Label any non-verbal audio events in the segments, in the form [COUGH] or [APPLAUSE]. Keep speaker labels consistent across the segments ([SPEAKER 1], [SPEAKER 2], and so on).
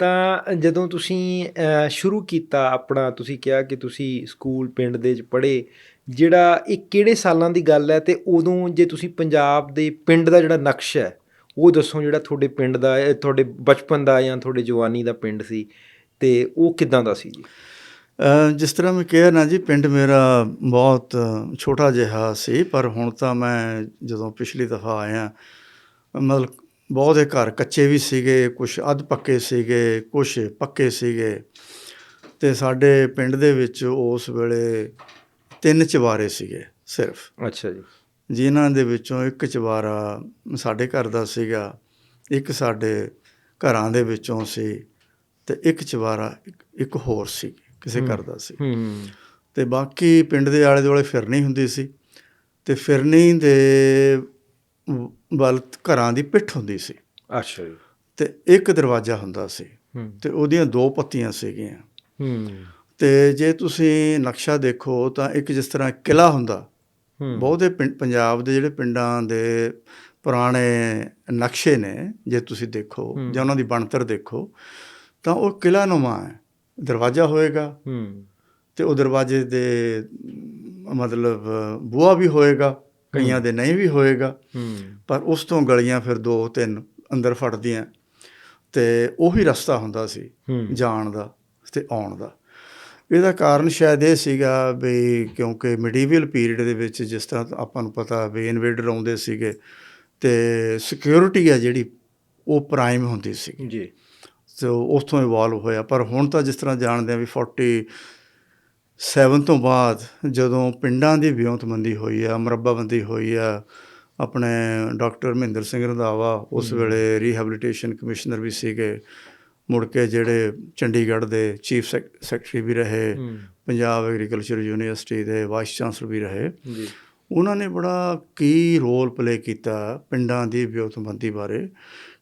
[SPEAKER 1] ਤਾਂ ਜਦੋਂ ਤੁਸੀਂ ਸ਼ੁਰੂ ਕੀਤਾ ਆਪਣਾ, ਤੁਸੀਂ ਕਿਹਾ ਕਿ ਤੁਸੀਂ ਸਕੂਲ ਪਿੰਡ ਦੇ ਵਿੱਚ ਪੜ੍ਹੇ, ਜਿਹੜਾ ਇਹ ਕਿਹੜੇ ਸਾਲਾਂ ਦੀ ਗੱਲ ਹੈ ਅਤੇ ਉਦੋਂ ਜੇ ਤੁਸੀਂ ਪੰਜਾਬ ਦੇ ਪਿੰਡ ਦਾ ਜਿਹੜਾ ਨਕਸ਼ ਹੈ, ਉਹ ਦੱਸੋ ਜਿਹੜਾ ਤੁਹਾਡੇ ਪਿੰਡ ਦਾ ਤੁਹਾਡੇ ਬਚਪਨ ਦਾ ਜਾਂ ਤੁਹਾਡੇ ਜਵਾਨੀ ਦਾ ਪਿੰਡ ਸੀ ਅਤੇ ਉਹ ਕਿੱਦਾਂ ਦਾ ਸੀ ਜੀ?
[SPEAKER 2] ਜਿਸ ਤਰ੍ਹਾਂ ਮੈਂ ਕਿਹਾ ਨਾ ਜੀ, ਪਿੰਡ ਮੇਰਾ ਬਹੁਤ ਛੋਟਾ ਜਿਹਾ ਸੀ, ਪਰ ਹੁਣ ਤਾਂ ਮੈਂ ਜਦੋਂ ਪਿਛਲੀ ਦਫਾ ਆਇਆ, ਮਤਲਬ ਬਹੁਤੇ ਘਰ ਕੱਚੇ ਵੀ ਸੀਗੇ ਕੁਝ ਅੱਧ ਪੱਕੇ ਸੀਗੇ ਕੁਝ ਪੱਕੇ ਸੀਗੇ। ਤੇ ਸਾਡੇ ਪਿੰਡ ਦੇ ਵਿੱਚ ਉਸ ਵੇਲੇ ਤਿੰਨ ਚਵਾਰੇ ਸੀਗੇ ਸਿਰਫ।
[SPEAKER 1] ਅੱਛਾ ਜੀ।
[SPEAKER 2] ਜਿਨ੍ਹਾਂ ਦੇ ਵਿੱਚੋਂ ਇੱਕ ਚਵਾਰਾ ਸਾਡੇ ਘਰ ਦਾ ਸੀਗਾ ਇੱਕ ਸਾਡੇ ਘਰਾਂ ਦੇ ਵਿੱਚੋਂ ਸੀ ਤੇ ਇੱਕ ਚਵਾਰਾ ਇੱਕ- ਹੋਰ ਸੀ ਕਿਸੇ ਘਰ ਦਾ ਸੀ। ਤੇ ਬਾਕੀ ਪਿੰਡ ਦੇ ਆਲੇ ਦੁਆਲੇ ਫਿਰਨੀ ਹੁੰਦੀ ਸੀ। ਤੇ ਫਿਰਨੀ ਦੇ ਵੱਲ ਘਰਾਂ ਦੀ ਪਿੱਠ ਹੁੰਦੀ ਸੀ।
[SPEAKER 1] ਅੱਛਾ ਜੀ।
[SPEAKER 2] ਤੇ ਇੱਕ ਦਰਵਾਜ਼ਾ ਹੁੰਦਾ ਸੀ ਤੇ ਉਹਦੀਆਂ ਦੋ ਪੱਤੀਆਂ ਸੀਗੀਆਂ।
[SPEAKER 1] ਹੂੰ।
[SPEAKER 2] ਤੇ ਜੇ ਤੁਸੀਂ ਨਕਸ਼ਾ ਦੇਖੋ ਤਾਂ ਇੱਕ ਜਿਸ ਤਰ੍ਹਾਂ ਕਿਲਾ ਹੁੰਦਾ
[SPEAKER 1] ਹੂੰ।
[SPEAKER 2] ਬਹੁਤੇ ਪਿੰਡ ਪੰਜਾਬ ਦੇ ਜਿਹੜੇ ਪਿੰਡਾਂ ਦੇ ਪੁਰਾਣੇ ਨਕਸ਼ੇ ਨੇ ਜੇ ਤੁਸੀਂ ਦੇਖੋ। ਜਾਂ ਉਹਨਾਂ ਦੀ ਬਣਤਰ ਦੇਖੋ ਤਾਂ ਉਹ ਕਿਲਾ ਨੁਮਾ ਹੈ। ਦਰਵਾਜ਼ਾ ਹੋਏਗਾ।
[SPEAKER 1] ਹੂੰ।
[SPEAKER 2] ਤੇ ਉਹ ਦਰਵਾਜ਼ੇ ਦੇ ਮਤਲਬ ਬੂਹਾ ਵੀ ਹੋਏਗਾ। ਕਈਆਂ ਦੇ ਨਹੀਂ ਵੀ ਹੋਏਗਾ। ਪਰ ਉਸ ਤੋਂ ਗਲੀਆਂ ਫਿਰ ਦੋ ਤਿੰਨ ਅੰਦਰ ਫੜਦੀਆਂ ਤੇ ਉਹੀ ਰਸਤਾ ਹੁੰਦਾ ਸੀ ਜਾਣ ਦਾ ਤੇ ਆਉਣ ਦਾ। ਇਹਦਾ ਕਾਰਨ ਸ਼ਾਇਦ ਇਹ ਸੀਗਾ ਵੀ ਕਿਉਂਕਿ ਮਿਡੀਵਲ ਪੀਰੀਅਡ ਦੇ ਵਿੱਚ ਜਿਸ ਤਰ੍ਹਾਂ ਆਪਾਂ ਨੂੰ ਪਤਾ ਵੀ ਇਨਵੇਡਰ ਆਉਂਦੇ ਸੀਗੇ ਤੇ ਸਿਕਿਉਰਿਟੀ ਆ ਜਿਹੜੀ ਉਹ ਪ੍ਰਾਈਮ ਹੁੰਦੀ ਸੀ
[SPEAKER 1] ਜੀ।
[SPEAKER 2] ਸੋ ਉੱਥੋਂ ਇਵੋਲਵ ਹੋਇਆ। ਪਰ ਹੁਣ ਤਾਂ ਜਿਸ ਤਰ੍ਹਾਂ ਜਾਣਦੇ ਆ ਵੀ 47 ਤੋਂ ਬਾਅਦ ਜਦੋਂ ਪਿੰਡਾਂ ਦੀ ਵਿਉਂਤਬੰਦੀ ਹੋਈ ਆ ਮਰੱਬਾਬੰਦੀ ਹੋਈ ਆ ਆਪਣੇ ਡਾਕਟਰ ਮਹਿੰਦਰ ਸਿੰਘ ਰੰਧਾਵਾ ਉਸ ਵੇਲੇ ਰੀਹੈਬਿਲਿਟੇਸ਼ਨ ਕਮਿਸ਼ਨਰ ਵੀ ਸੀਗੇ। ਮੁੜ ਕੇ ਜਿਹੜੇ ਚੰਡੀਗੜ੍ਹ ਦੇ ਚੀਫ ਸੈਕਟਰੀ ਵੀ ਰਹੇ ਪੰਜਾਬ ਐਗਰੀਕਲਚਰ ਯੂਨੀਵਰਸਿਟੀ ਦੇ ਵਾਈਸ ਚਾਂਸਲਰ ਵੀ ਰਹੇ।
[SPEAKER 1] ਜੀ।
[SPEAKER 2] ਉਹਨਾਂ ਨੇ ਬੜਾ ਕੀ ਰੋਲ ਪਲੇ ਕੀਤਾ ਪਿੰਡਾਂ ਦੀ ਵਿਉਂਤਬੰਦੀ ਬਾਰੇ?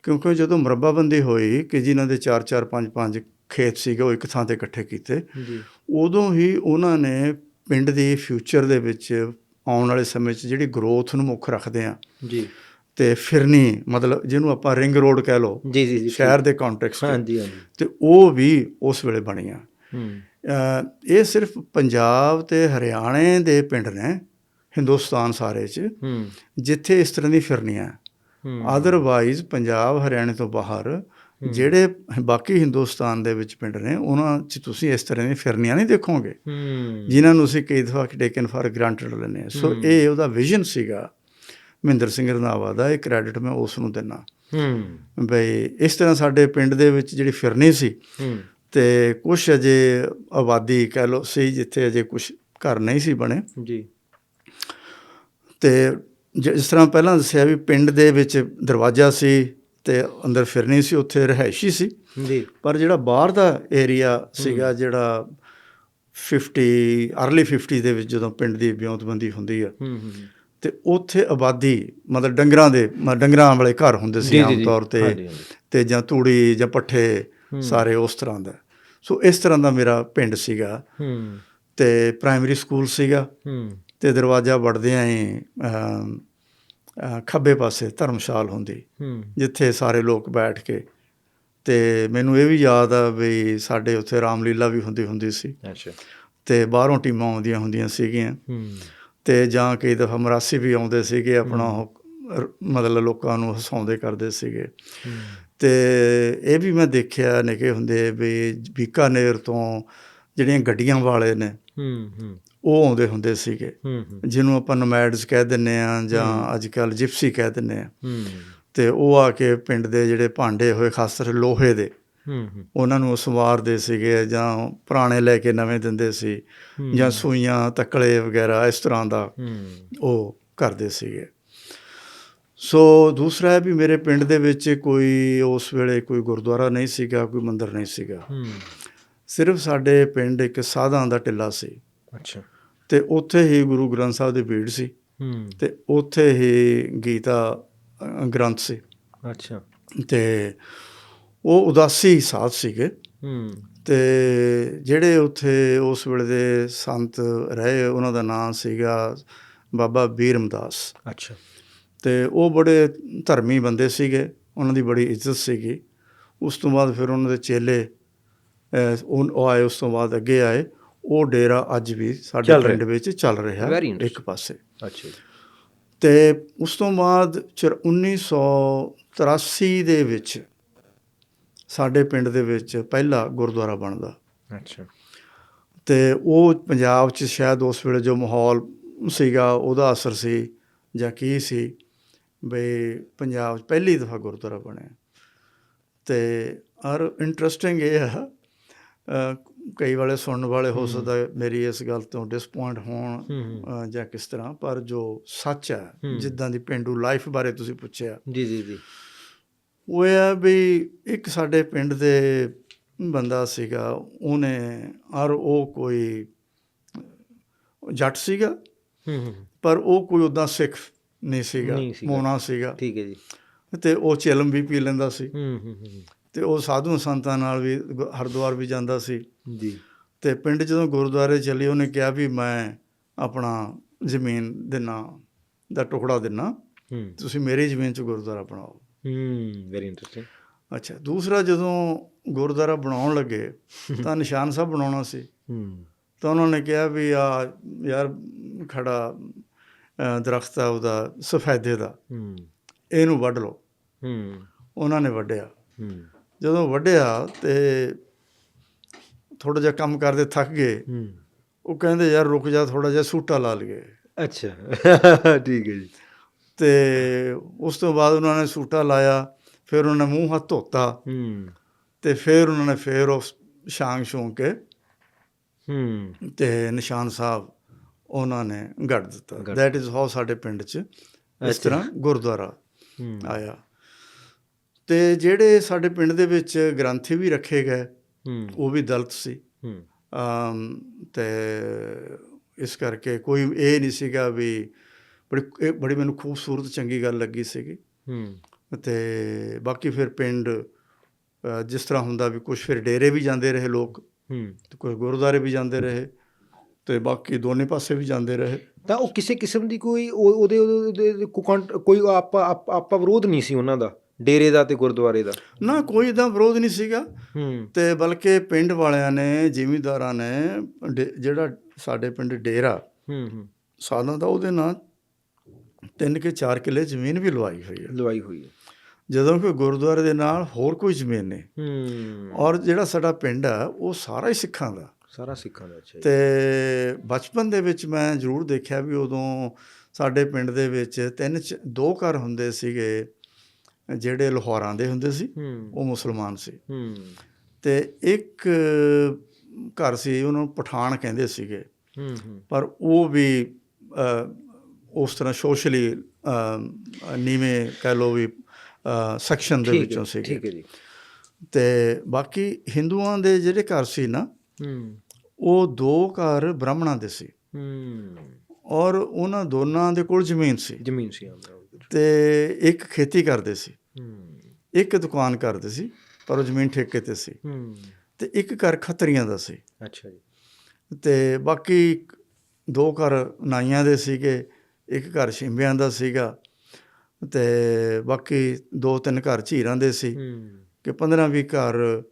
[SPEAKER 2] ਕਿਉਂਕਿ ਜਦੋਂ ਮਰੱਬਾਬੰਦੀ ਹੋਈ ਕਿ ਜਿਨ੍ਹਾਂ ਦੇ 4 4 5 5 ਖੇਤ ਸੀਗੇ ਉਹ ਇੱਕ ਥਾਂ ਤੇ ਇਕੱਠੇ ਕੀਤੇ।
[SPEAKER 1] ਜੀ।
[SPEAKER 2] ਉਦੋਂ ਹੀ ਉਹਨਾਂ ਨੇ ਪਿੰਡ ਦੀ ਫਿਊਚਰ ਦੇ ਵਿੱਚ ਆਉਣ ਵਾਲੇ ਸਮੇਂ 'ਚ ਜਿਹੜੀ ਗਰੋਥ ਨੂੰ ਮੁੱਖ ਰੱਖਦੇ ਆ
[SPEAKER 1] ਜੀ।
[SPEAKER 2] ਤੇ ਫਿਰਨੀ ਮਤਲਬ ਜਿਹਨੂੰ ਆਪਾਂ ਰਿੰਗ ਰੋਡ ਕਹਿ ਲਓ
[SPEAKER 1] ਜੀ ਜੀ
[SPEAKER 2] ਸ਼ਹਿਰ ਦੇ ਕੰਟੈਕਸਟ
[SPEAKER 1] ਹਾਂਜੀ ਹਾਂਜੀ।
[SPEAKER 2] ਤੇ ਉਹ ਵੀ ਉਸ ਵੇਲੇ ਬਣੀਆਂ। ਇਹ ਸਿਰਫ ਪੰਜਾਬ ਤੇ ਹਰਿਆਣੇ ਦੇ ਪਿੰਡ ਨੇ ਹਿੰਦੁਸਤਾਨ ਸਾਰੇ 'ਚ
[SPEAKER 1] ਹੂੰ।
[SPEAKER 2] ਜਿੱਥੇ ਇਸ ਤਰ੍ਹਾਂ ਦੀ ਫਿਰਨੀਆਂ ਅਦਰਵਾਈਜ਼ ਪੰਜਾਬ ਹਰਿਆਣੇ ਤੋਂ ਬਾਹਰ ਜਿਹੜੇ ਬਾਕੀ ਹਿੰਦੁਸਤਾਨ ਦੇ ਵਿੱਚ ਪਿੰਡ ਨੇ ਉਹਨਾਂ 'ਚ ਤੁਸੀਂ ਇਸ ਤਰ੍ਹਾਂ ਦੀਆਂ ਫਿਰਨੀਆਂ ਨਹੀਂ ਦੇਖੋਗੇ। ਜਿਨ੍ਹਾਂ ਨੂੰ ਅਸੀਂ ਕਈ ਦਫਾ ਟੇਕਨ ਫਾਰ ਗ੍ਰਾਂਟਡ ਹਾਂ। ਸੋ ਇਹ ਉਹਦਾ ਵਿਜ਼ਨ ਸੀਗਾ। ਮਹਿੰਦਰ ਸਿੰਘ ਰੰਧਾਵਾ ਦਾ ਇਹ ਕ੍ਰੈਡਿਟ ਮੈਂ ਉਸ ਨੂੰ ਦਿੰਦਾ
[SPEAKER 1] ਹੂੰ।
[SPEAKER 2] ਬਈ ਇਸ ਤਰ੍ਹਾਂ ਸਾਡੇ ਪਿੰਡ ਦੇ ਵਿੱਚ ਜਿਹੜੀ ਫਿਰਨੀ ਸੀ
[SPEAKER 1] ਹੂੰ।
[SPEAKER 2] ਤੇ ਕੁਝ ਅਜੇ ਆਬਾਦੀ ਕਹਿ ਲਓ ਸੀ ਜਿੱਥੇ ਅਜੇ ਕੁਝ ਘਰ ਨਹੀਂ ਸੀ ਬਣੇ।
[SPEAKER 1] ਜੀ।
[SPEAKER 2] ਤੇ ਜਿਸ ਤਰ੍ਹਾਂ ਪਹਿਲਾਂ ਦੱਸਿਆ ਵੀ ਪਿੰਡ ਦੇ ਵਿੱਚ ਦਰਵਾਜ਼ਾ ਸੀ ਤੇ ਅੰਦਰ ਫਿਰਨੀ ਸੀ ਉੱਥੇ ਰਿਹਾਇਸ਼ੀ ਸੀ।
[SPEAKER 1] ਜੀ।
[SPEAKER 2] ਪਰ ਜਿਹੜਾ ਬਾਹਰ ਦਾ ਏਰੀਆ ਸੀਗਾ ਜਿਹੜਾ 50 ਅਰਲੀ 50 ਦੇ ਵਿੱਚ ਜਦੋਂ ਪਿੰਡ ਦੀ ਵਿਉਂਤਬੰਦੀ ਹੁੰਦੀ ਆ ਤੇ ਉੱਥੇ ਆਬਾਦੀ ਮਤਲਬ ਡੰਗਰਾਂ ਦੇ ਡੰਗਰਾਂ ਵਾਲੇ ਘਰ ਹੁੰਦੇ ਸੀ ਆਮ। ਤੌਰ ਤੇ। ਤੇ ਜਾਂ ਤੂੜੀ ਜਾਂ ਪੱਠੇ ਸਾਰੇ ਉਸ ਤਰ੍ਹਾਂ ਦਾ। ਸੋ ਇਸ ਤਰ੍ਹਾਂ ਦਾ ਮੇਰਾ ਪਿੰਡ ਸੀਗਾ। ਤੇ ਪ੍ਰਾਇਮਰੀ ਸਕੂਲ ਸੀਗਾ। ਤੇ ਦਰਵਾਜ਼ਾ ਵੜਦਿਆਂ ਹੀ ਅਮ, ਅ, ਖੱਬੇ ਪਾਸੇ ਧਰਮਸ਼ਾਲ ਹੁੰਦੀ ਜਿੱਥੇ ਸਾਰੇ ਲੋਕ ਬੈਠ ਕੇ ਤੇ ਮੈਨੂੰ ਇਹ ਵੀ ਯਾਦ ਆ ਵੀ ਸਾਡੇ ਉੱਥੇ ਰਾਮਲੀਲਾ ਵੀ ਹੁੰਦੀ ਹੁੰਦੀ ਸੀ।
[SPEAKER 1] ਅੱਛਾ।
[SPEAKER 2] ਤੇ ਬਾਹਰੋਂ ਟੀਮਾਂ ਆਉਂਦੀਆਂ ਹੁੰਦੀਆਂ ਸੀਗੀਆਂ। ਤੇ ਜਾਂ ਕਈ ਦਫਾ ਮਰਾਸੀ ਵੀ ਆਉਂਦੇ ਸੀਗੇ ਆਪਣਾ ਮਤਲਬ ਲੋਕਾਂ ਨੂੰ ਹਸਾਉਂਦੇ ਕਰਦੇ ਸੀਗੇ। ਤੇ ਇਹ ਵੀ ਮੈਂ ਦੇਖਿਆ ਨਿੱਕੇ ਹੁੰਦੇ ਵੀ ਬੀਕਾਨੇਰ ਤੋਂ ਜਿਹੜੀਆਂ ਗੱਡੀਆਂ ਵਾਲੇ ਨੇ
[SPEAKER 1] ਹੂੰ ਹੂੰ।
[SPEAKER 2] ਉਹ ਆਉਂਦੇ ਹੁੰਦੇ ਸੀਗੇ। ਜਿਹਨੂੰ ਆਪਾਂ ਨੋਮੈਡਸ ਕਹਿ ਦਿੰਨੇ ਆ ਜਾਂ ਅੱਜ ਕੱਲ ਜਿਪਸੀ ਕਹਿ ਦਿੰਨੇ ਆ। ਤੇ ਉਹ ਆ ਕੇ ਪਿੰਡ ਦੇ ਜਿਹੜੇ ਭਾਂਡੇ ਹੋਏ ਖਾਸ ਕਰਕੇ ਲੋਹੇ ਦੇ ਉਹਨਾਂ ਨੂੰ ਸਵਾਰਦੇ ਸੀਗੇ ਜਾਂ ਪੁਰਾਣੇ ਲੈ ਕੇ ਨਵੇਂ ਦਿੰਦੇ ਸੀ ਜਾਂ ਸੂਈਆਂ ਤਕਲੇ ਵਗੈਰਾ ਇਸ ਤਰ੍ਹਾਂ ਦਾ ਉਹ ਕਰਦੇ ਸੀਗੇ। ਸੋ ਦੂਸਰਾ ਹੈ ਵੀ ਮੇਰੇ ਪਿੰਡ ਦੇ ਵਿੱਚ ਕੋਈ ਉਸ ਵੇਲੇ ਕੋਈ ਗੁਰਦੁਆਰਾ ਨਹੀਂ ਸੀਗਾ ਕੋਈ ਮੰਦਿਰ ਨਹੀਂ ਸੀਗਾ। ਸਿਰਫ ਸਾਡੇ ਪਿੰਡ ਇੱਕ ਸਾਧਾਂ ਦਾ ਟਿੱਲਾ ਸੀ।
[SPEAKER 1] ਅੱਛਾ।
[SPEAKER 2] ਤੇ ਉੱਥੇ ਹੀ ਗੁਰੂ ਗ੍ਰੰਥ ਸਾਹਿਬ ਦੀ ਭੀੜ ਸੀ
[SPEAKER 1] ਹੂੰ।
[SPEAKER 2] ਤੇ ਉੱਥੇ ਹੀ ਗੀਤਾ ਗ੍ਰੰਥ ਸੀ।
[SPEAKER 1] ਅੱਛਾ।
[SPEAKER 2] ਤੇ ਉਹ ਉਦਾਸੀ ਸਾਧ ਸੀਗੇ।
[SPEAKER 1] ਹੂੰ।
[SPEAKER 2] ਤੇ ਜਿਹੜੇ ਉੱਥੇ ਉਸ ਵੇਲੇ ਦੇ ਸੰਤ ਰਹੇ ਉਹਨਾਂ ਦਾ ਨਾਮ ਸੀਗਾ ਬਾਬਾ ਬੀਰਮਦਾਸ
[SPEAKER 1] ਅੱਛਾ।
[SPEAKER 2] ਤੇ ਉਹ ਬੜੇ ਧਰਮੀ ਬੰਦੇ ਸੀਗੇ ਉਹਨਾਂ ਦੀ ਬੜੀ ਇੱਜ਼ਤ ਸੀਗੀ। ਉਸ ਤੋਂ ਬਾਅਦ ਫਿਰ ਉਹਨਾਂ ਦੇ ਚੇਲੇ ਉਹ ਆਏ ਉਸ ਤੋਂ ਬਾਅਦ ਅੱਗੇ ਆਏ। ਉਹ ਡੇਰਾ ਅੱਜ ਵੀ ਸਾਡੇ
[SPEAKER 1] ਚੱਲ ਰਿਹਾ।
[SPEAKER 2] ਪਿੰਡ ਵਿੱਚ ਚੱਲ ਰਿਹਾ
[SPEAKER 1] Very
[SPEAKER 2] ਇੱਕ. ਪਾਸੇ।
[SPEAKER 1] ਅੱਛਾ ਜੀ।
[SPEAKER 2] ਤੇ ਉਸ ਤੋਂ ਬਾਅਦ ਚਿਰ 1983 ਦੇ ਵਿੱਚ ਸਾਡੇ ਪਿੰਡ ਦੇ ਵਿੱਚ ਪਹਿਲਾ ਗੁਰਦੁਆਰਾ ਬਣਦਾ।
[SPEAKER 1] ਅੱਛਾ।
[SPEAKER 2] ਤੇ ਉਹ ਪੰਜਾਬ 'ਚ ਸ਼ਾਇਦ ਉਸ ਵੇਲੇ ਜੋ ਮਾਹੌਲ ਸੀਗਾ ਉਹਦਾ ਅਸਰ ਸੀ ਜਾਂ ਕੀ ਸੀ ਬਈ ਪੰਜਾਬ 'ਚ ਪਹਿਲੀ ਦਫਾ ਗੁਰਦੁਆਰਾ ਬਣਿਆ। ਤੇ ਔਰ ਇੰਟਰਸਟਿੰਗ ਇਹ ਆ ਅ, ਕਈ ਵਾਲੇ ਸੁਣਨ ਵਾਲੇ ਹੋ ਸਕਦਾ ਮੇਰੀ ਇਸ ਗੱਲ ਤੋਂ ਡਿਸਪਾਇੰਟ ਹੋਣ
[SPEAKER 1] ਹੂੰ ਹੂੰ।
[SPEAKER 2] ਜਾਂ ਕਿਸ ਤਰ੍ਹਾਂ ਪਰ ਜੋ ਸੱਚ ਹੈ
[SPEAKER 1] ਹੂੰ।
[SPEAKER 2] ਜਿੱਦਾਂ ਦੀ ਪਿੰਡੂ ਲਾਈਫ ਬਾਰੇ ਤੁਸੀਂ ਪੁੱਛਿਆ।
[SPEAKER 1] ਜੀ ਜੀ ਜੀ।
[SPEAKER 2] ਉਹ ਆ ਵੀ ਇੱਕ ਸਾਡੇ ਪਿੰਡ ਦੇ ਬੰਦਾ ਸੀਗਾ ਉਹਨੇ ਔਰ ਉਹ ਕੋਈ ਜੱਟ ਸੀਗਾ
[SPEAKER 1] ਹੂੰ ਹੂੰ
[SPEAKER 2] ਪਰ ਉਹ ਕੋਈ ਉਦਾਂ ਸਿੱਖ ਨਹੀਂ ਸੀਗਾ। ਮੋਨਾ ਸੀਗਾ।
[SPEAKER 1] ਠੀਕ ਹੈ ਜੀ।
[SPEAKER 2] ਤੇ ਉਹ ਚਿਲਮ ਵੀ ਪੀ ਲੈਂਦਾ ਸੀ।
[SPEAKER 1] ਹੂੰ ਹੂੰ
[SPEAKER 2] ਤੇ ਉਹ ਸਾਧੂ ਸੰਤਾਂ ਨਾਲ ਵੀ ਹਰਿਦੁਆਰ ਵੀ ਜਾਂਦਾ ਸੀ।
[SPEAKER 1] ਜੀ।
[SPEAKER 2] ਤੇ ਪਿੰਡ ਜਦੋਂ ਗੁਰਦੁਆਰੇ ਚੱਲੀ ਉਹਨੇ ਕਿਹਾ ਵੀ ਮੈਂ ਆਪਣਾ ਜ਼ਮੀਨ ਦੇਣਾ ਦਾ ਟੁਕੜਾ ਦੇਣਾ ਤੁਸੀਂ ਮੇਰੀ ਜ਼ਮੀਨ 'ਚ ਗੁਰਦੁਆਰਾ ਬਣਾਓ।
[SPEAKER 1] ਹੂੰ ਵੈਰੀ ਇੰਟਰਸਟਿੰਗ
[SPEAKER 2] ਅੱਛਾ ਦੂਸਰਾ ਜਦੋਂ ਗੁਰਦੁਆਰਾ ਬਣਾਉਣ ਲੱਗੇ [LAUGHS] ਤਾਂ ਨਿਸ਼ਾਨ ਸਾਹਿਬ ਬਣਾਉਣਾ ਸੀ।
[SPEAKER 1] ਹੂੰ।
[SPEAKER 2] ਤਾਂ ਉਹਨਾਂ ਨੇ ਕਿਹਾ ਵੀ ਆ ਯਾਰ ਖੜਾ ਦਰਖਤ ਆ ਉਹਦਾ ਸਫੈਦੇ ਦਾ।
[SPEAKER 1] ਹੂੰ।
[SPEAKER 2] ਇਹਨੂੰ ਵੱਢ ਲਓ।
[SPEAKER 1] ਹੂੰ।
[SPEAKER 2] ਉਹਨਾਂ ਨੇ ਵੱਢਿਆ।
[SPEAKER 1] ਹੂੰ।
[SPEAKER 2] ਜਦੋਂ ਵੱਢਿਆ ਤੇ ਥੋੜਾ ਜਿਹਾ ਕੰਮ ਕਰਦੇ ਥੱਕ ਗਏ।
[SPEAKER 1] ਹੂੰ।
[SPEAKER 2] ਉਹ ਕਹਿੰਦੇ ਯਾਰ ਰੁਕ ਜਾ ਥੋੜਾ ਜਿਹਾ ਸੂਟਾ ਲਾ ਲਈਏ।
[SPEAKER 1] ਅੱਛਾ। [LAUGHS] ਠੀਕ ਹੈ ਜੀ।
[SPEAKER 2] ਤੇ ਉਸ ਤੋਂ ਬਾਅਦ ਉਹਨਾਂ ਨੇ ਸੂਟਾ ਲਾਇਆ ਫਿਰ ਉਹਨਾਂ ਨੇ ਮੂੰਹ ਹੱਥ ਧੋਤਾ।
[SPEAKER 1] ਹੂੰ।
[SPEAKER 2] ਤੇ ਫਿਰ ਉਹਨਾਂ ਨੇ ਫਿਰ ਉਹ ਸ਼ਾਂਗ ਸ਼ੌਂਕ ਕੇ
[SPEAKER 1] ਹੂੰ।
[SPEAKER 2] ਤੇ ਨਿਸ਼ਾਨ ਸਾਹਿਬ ਉਹਨਾਂ ਨੇ ਗੱਡ ਦਿੱਤਾ। ਦੈਟ ਇਜ਼ ਹਾਊ ਸਾਡੇ ਪਿੰਡ 'ਚ ਇਸ। ਤਰ੍ਹਾਂ ਗੁਰਦੁਆਰਾ ਆਇਆ। ਤੇ ਜਿਹੜੇ ਸਾਡੇ ਪਿੰਡ ਦੇ ਵਿੱਚ ਗ੍ਰੰਥੀ ਵੀ ਰੱਖੇ ਗਏ ਉਹ ਵੀ ਦਲਿਤ ਸੀ। ਤੇ ਇਸ ਕਰਕੇ ਕੋਈ ਇਹ ਨਹੀਂ ਸੀਗਾ ਵੀ ਬੜੀ ਇਹ ਬੜੀ ਮੈਨੂੰ ਖੂਬਸੂਰਤ ਚੰਗੀ ਗੱਲ ਲੱਗੀ ਸੀਗੀ। ਤੇ ਬਾਕੀ ਫਿਰ ਪਿੰਡ ਜਿਸ ਤਰ੍ਹਾਂ ਹੁੰਦਾ ਵੀ ਕੁਝ ਫਿਰ ਡੇਰੇ ਵੀ ਜਾਂਦੇ ਰਹੇ ਲੋਕ। ਤੇ ਕੁਝ ਗੁਰਦੁਆਰੇ ਵੀ ਜਾਂਦੇ ਰਹੇ ਤੇ ਬਾਕੀ ਦੋਨੇ ਪਾਸੇ ਵੀ ਜਾਂਦੇ ਰਹੇ।
[SPEAKER 1] ਤਾਂ ਉਹ ਕਿਸੇ ਕਿਸਮ ਦੀ ਕੋਈ ਉਹ- ਉਹਦੇ ਉਹਦੇ ਕੋਈ ਕੋਈ ਆਪਾਂ ਆਪਾਂ ਵਿਰੋਧ ਨਹੀਂ ਸੀ ਉਹਨਾਂ ਦਾ? ਡੇਰੇ ਦਾ ਤੇ ਗੁਰਦੁਆਰੇ ਦਾ?
[SPEAKER 2] ਨਾ ਕੋਈ ਇਦਾਂ ਵਿਰੋਧ ਨਹੀਂ ਸੀਗਾ।
[SPEAKER 1] ਹੂੰ।
[SPEAKER 2] ਤੇ ਬਲਕਿ ਪਿੰਡ ਵਾਲਿਆਂ ਨੇ ਜ਼ਿਮੀਂਦਾਰਾਂ ਨੇ ਜਿਹੜਾ ਸਾਡੇ ਪਿੰਡ ਡੇਰਾ
[SPEAKER 1] ਹੂੰ ਹੂੰ।
[SPEAKER 2] ਸਾਲਾਂ ਦਾ ਉਹਦੇ ਨਾਲ ਤਿੰਨ ਕੇ ਚਾਰ ਕਿੱਲੇ ਜ਼ਮੀਨ ਵੀ ਲਵਾਈ ਹੋਈ ਹੈ
[SPEAKER 1] ਲਵਾਈ ਹੋਈ ਹੈ
[SPEAKER 2] ਜਦੋਂ ਕਿ ਗੁਰਦੁਆਰੇ ਦੇ ਨਾਲ ਹੋਰ ਕੋਈ ਜ਼ਮੀਨ ਨਹੀਂ
[SPEAKER 1] ਹੂੰ।
[SPEAKER 2] ਔਰ ਜਿਹੜਾ ਸਾਡਾ ਪਿੰਡ ਆ ਉਹ ਸਾਰਾ ਹੀ ਸਿੱਖਾਂ ਦਾ।
[SPEAKER 1] ਸਾਰਾ ਸਿੱਖਾਂ ਦਾ ਅੱਛਾ
[SPEAKER 2] ਤੇ ਬਚਪਨ ਦੇ ਵਿੱਚ ਮੈਂ ਜ਼ਰੂਰ ਦੇਖਿਆ ਵੀ ਉਦੋਂ ਸਾਡੇ ਪਿੰਡ ਦੇ ਵਿੱਚ ਤਿੰਨ ਦੋ ਘਰ ਹੁੰਦੇ ਸੀਗੇ। ਜਿਹੜੇ ਲਾਹੌਰਾਂ ਦੇ ਹੁੰਦੇ ਸੀ ਉਹ ਮੁਸਲਮਾਨ ਸੀ। ਤੇ ਇੱਕ ਘਰ ਸੀ ਉਹਨੂੰ ਪਠਾਨ ਕਹਿੰਦੇ ਸੀਗੇ। ਪਰ ਉਹ ਵੀ ਉਸ ਤਰ੍ਹਾਂ ਸੋਸ਼ਲੀ ਨੀਵੇਂ ਕਹਿ ਲੋ ਵੀ ਸੈਕਸ਼ਨ ਦੇ ਵਿੱਚੋਂ ਸੀਗੇ।
[SPEAKER 1] ਠੀਕ ਹੈ ਜੀ।
[SPEAKER 2] ਤੇ ਬਾਕੀ ਹਿੰਦੂਆਂ ਦੇ ਜਿਹੜੇ ਘਰ ਸੀ ਨਾ ਉਹ ਦੋ ਘਰ ਬ੍ਰਾਹਮਣਾਂ ਦੇ ਸੀ। ਔਰ ਉਹਨਾਂ ਦੋਨਾਂ ਦੇ ਕੋਲ ਜ਼ਮੀਨ ਸੀ।
[SPEAKER 1] ਜ਼ਮੀਨ ਸੀ
[SPEAKER 2] ਤੇ ਇੱਕ ਖੇਤੀ ਕਰਦੇ ਸੀ। ਇੱਕ ਦੁਕਾਨ ਕਰਦੇ ਸੀ ਪਰ ਉਹ ਜ਼ਮੀਨ ਠੇਕੇ ਤੇ ਸੀ।
[SPEAKER 1] ਹੂੰ।
[SPEAKER 2] ਤੇ ਇੱਕ ਘਰ ਖੱਤਰੀਆਂ ਦਾ ਸੀ।
[SPEAKER 1] ਅੱਛਾ ਜੀ।
[SPEAKER 2] ਤੇ ਬਾਕੀ ਦੋ ਘਰ ਨਾਈਆਂ ਦੇ ਸੀਗੇ ਇੱਕ ਘਰ ਛਿੰਬਿਆਂ ਦਾ ਸੀਗਾ ਤੇ ਬਾਕੀ ਦੋ ਤਿੰਨ ਘਰ ਝੀਰਾਂ ਦੇ ਸੀ। ਕਿ 15 20 ਘਰ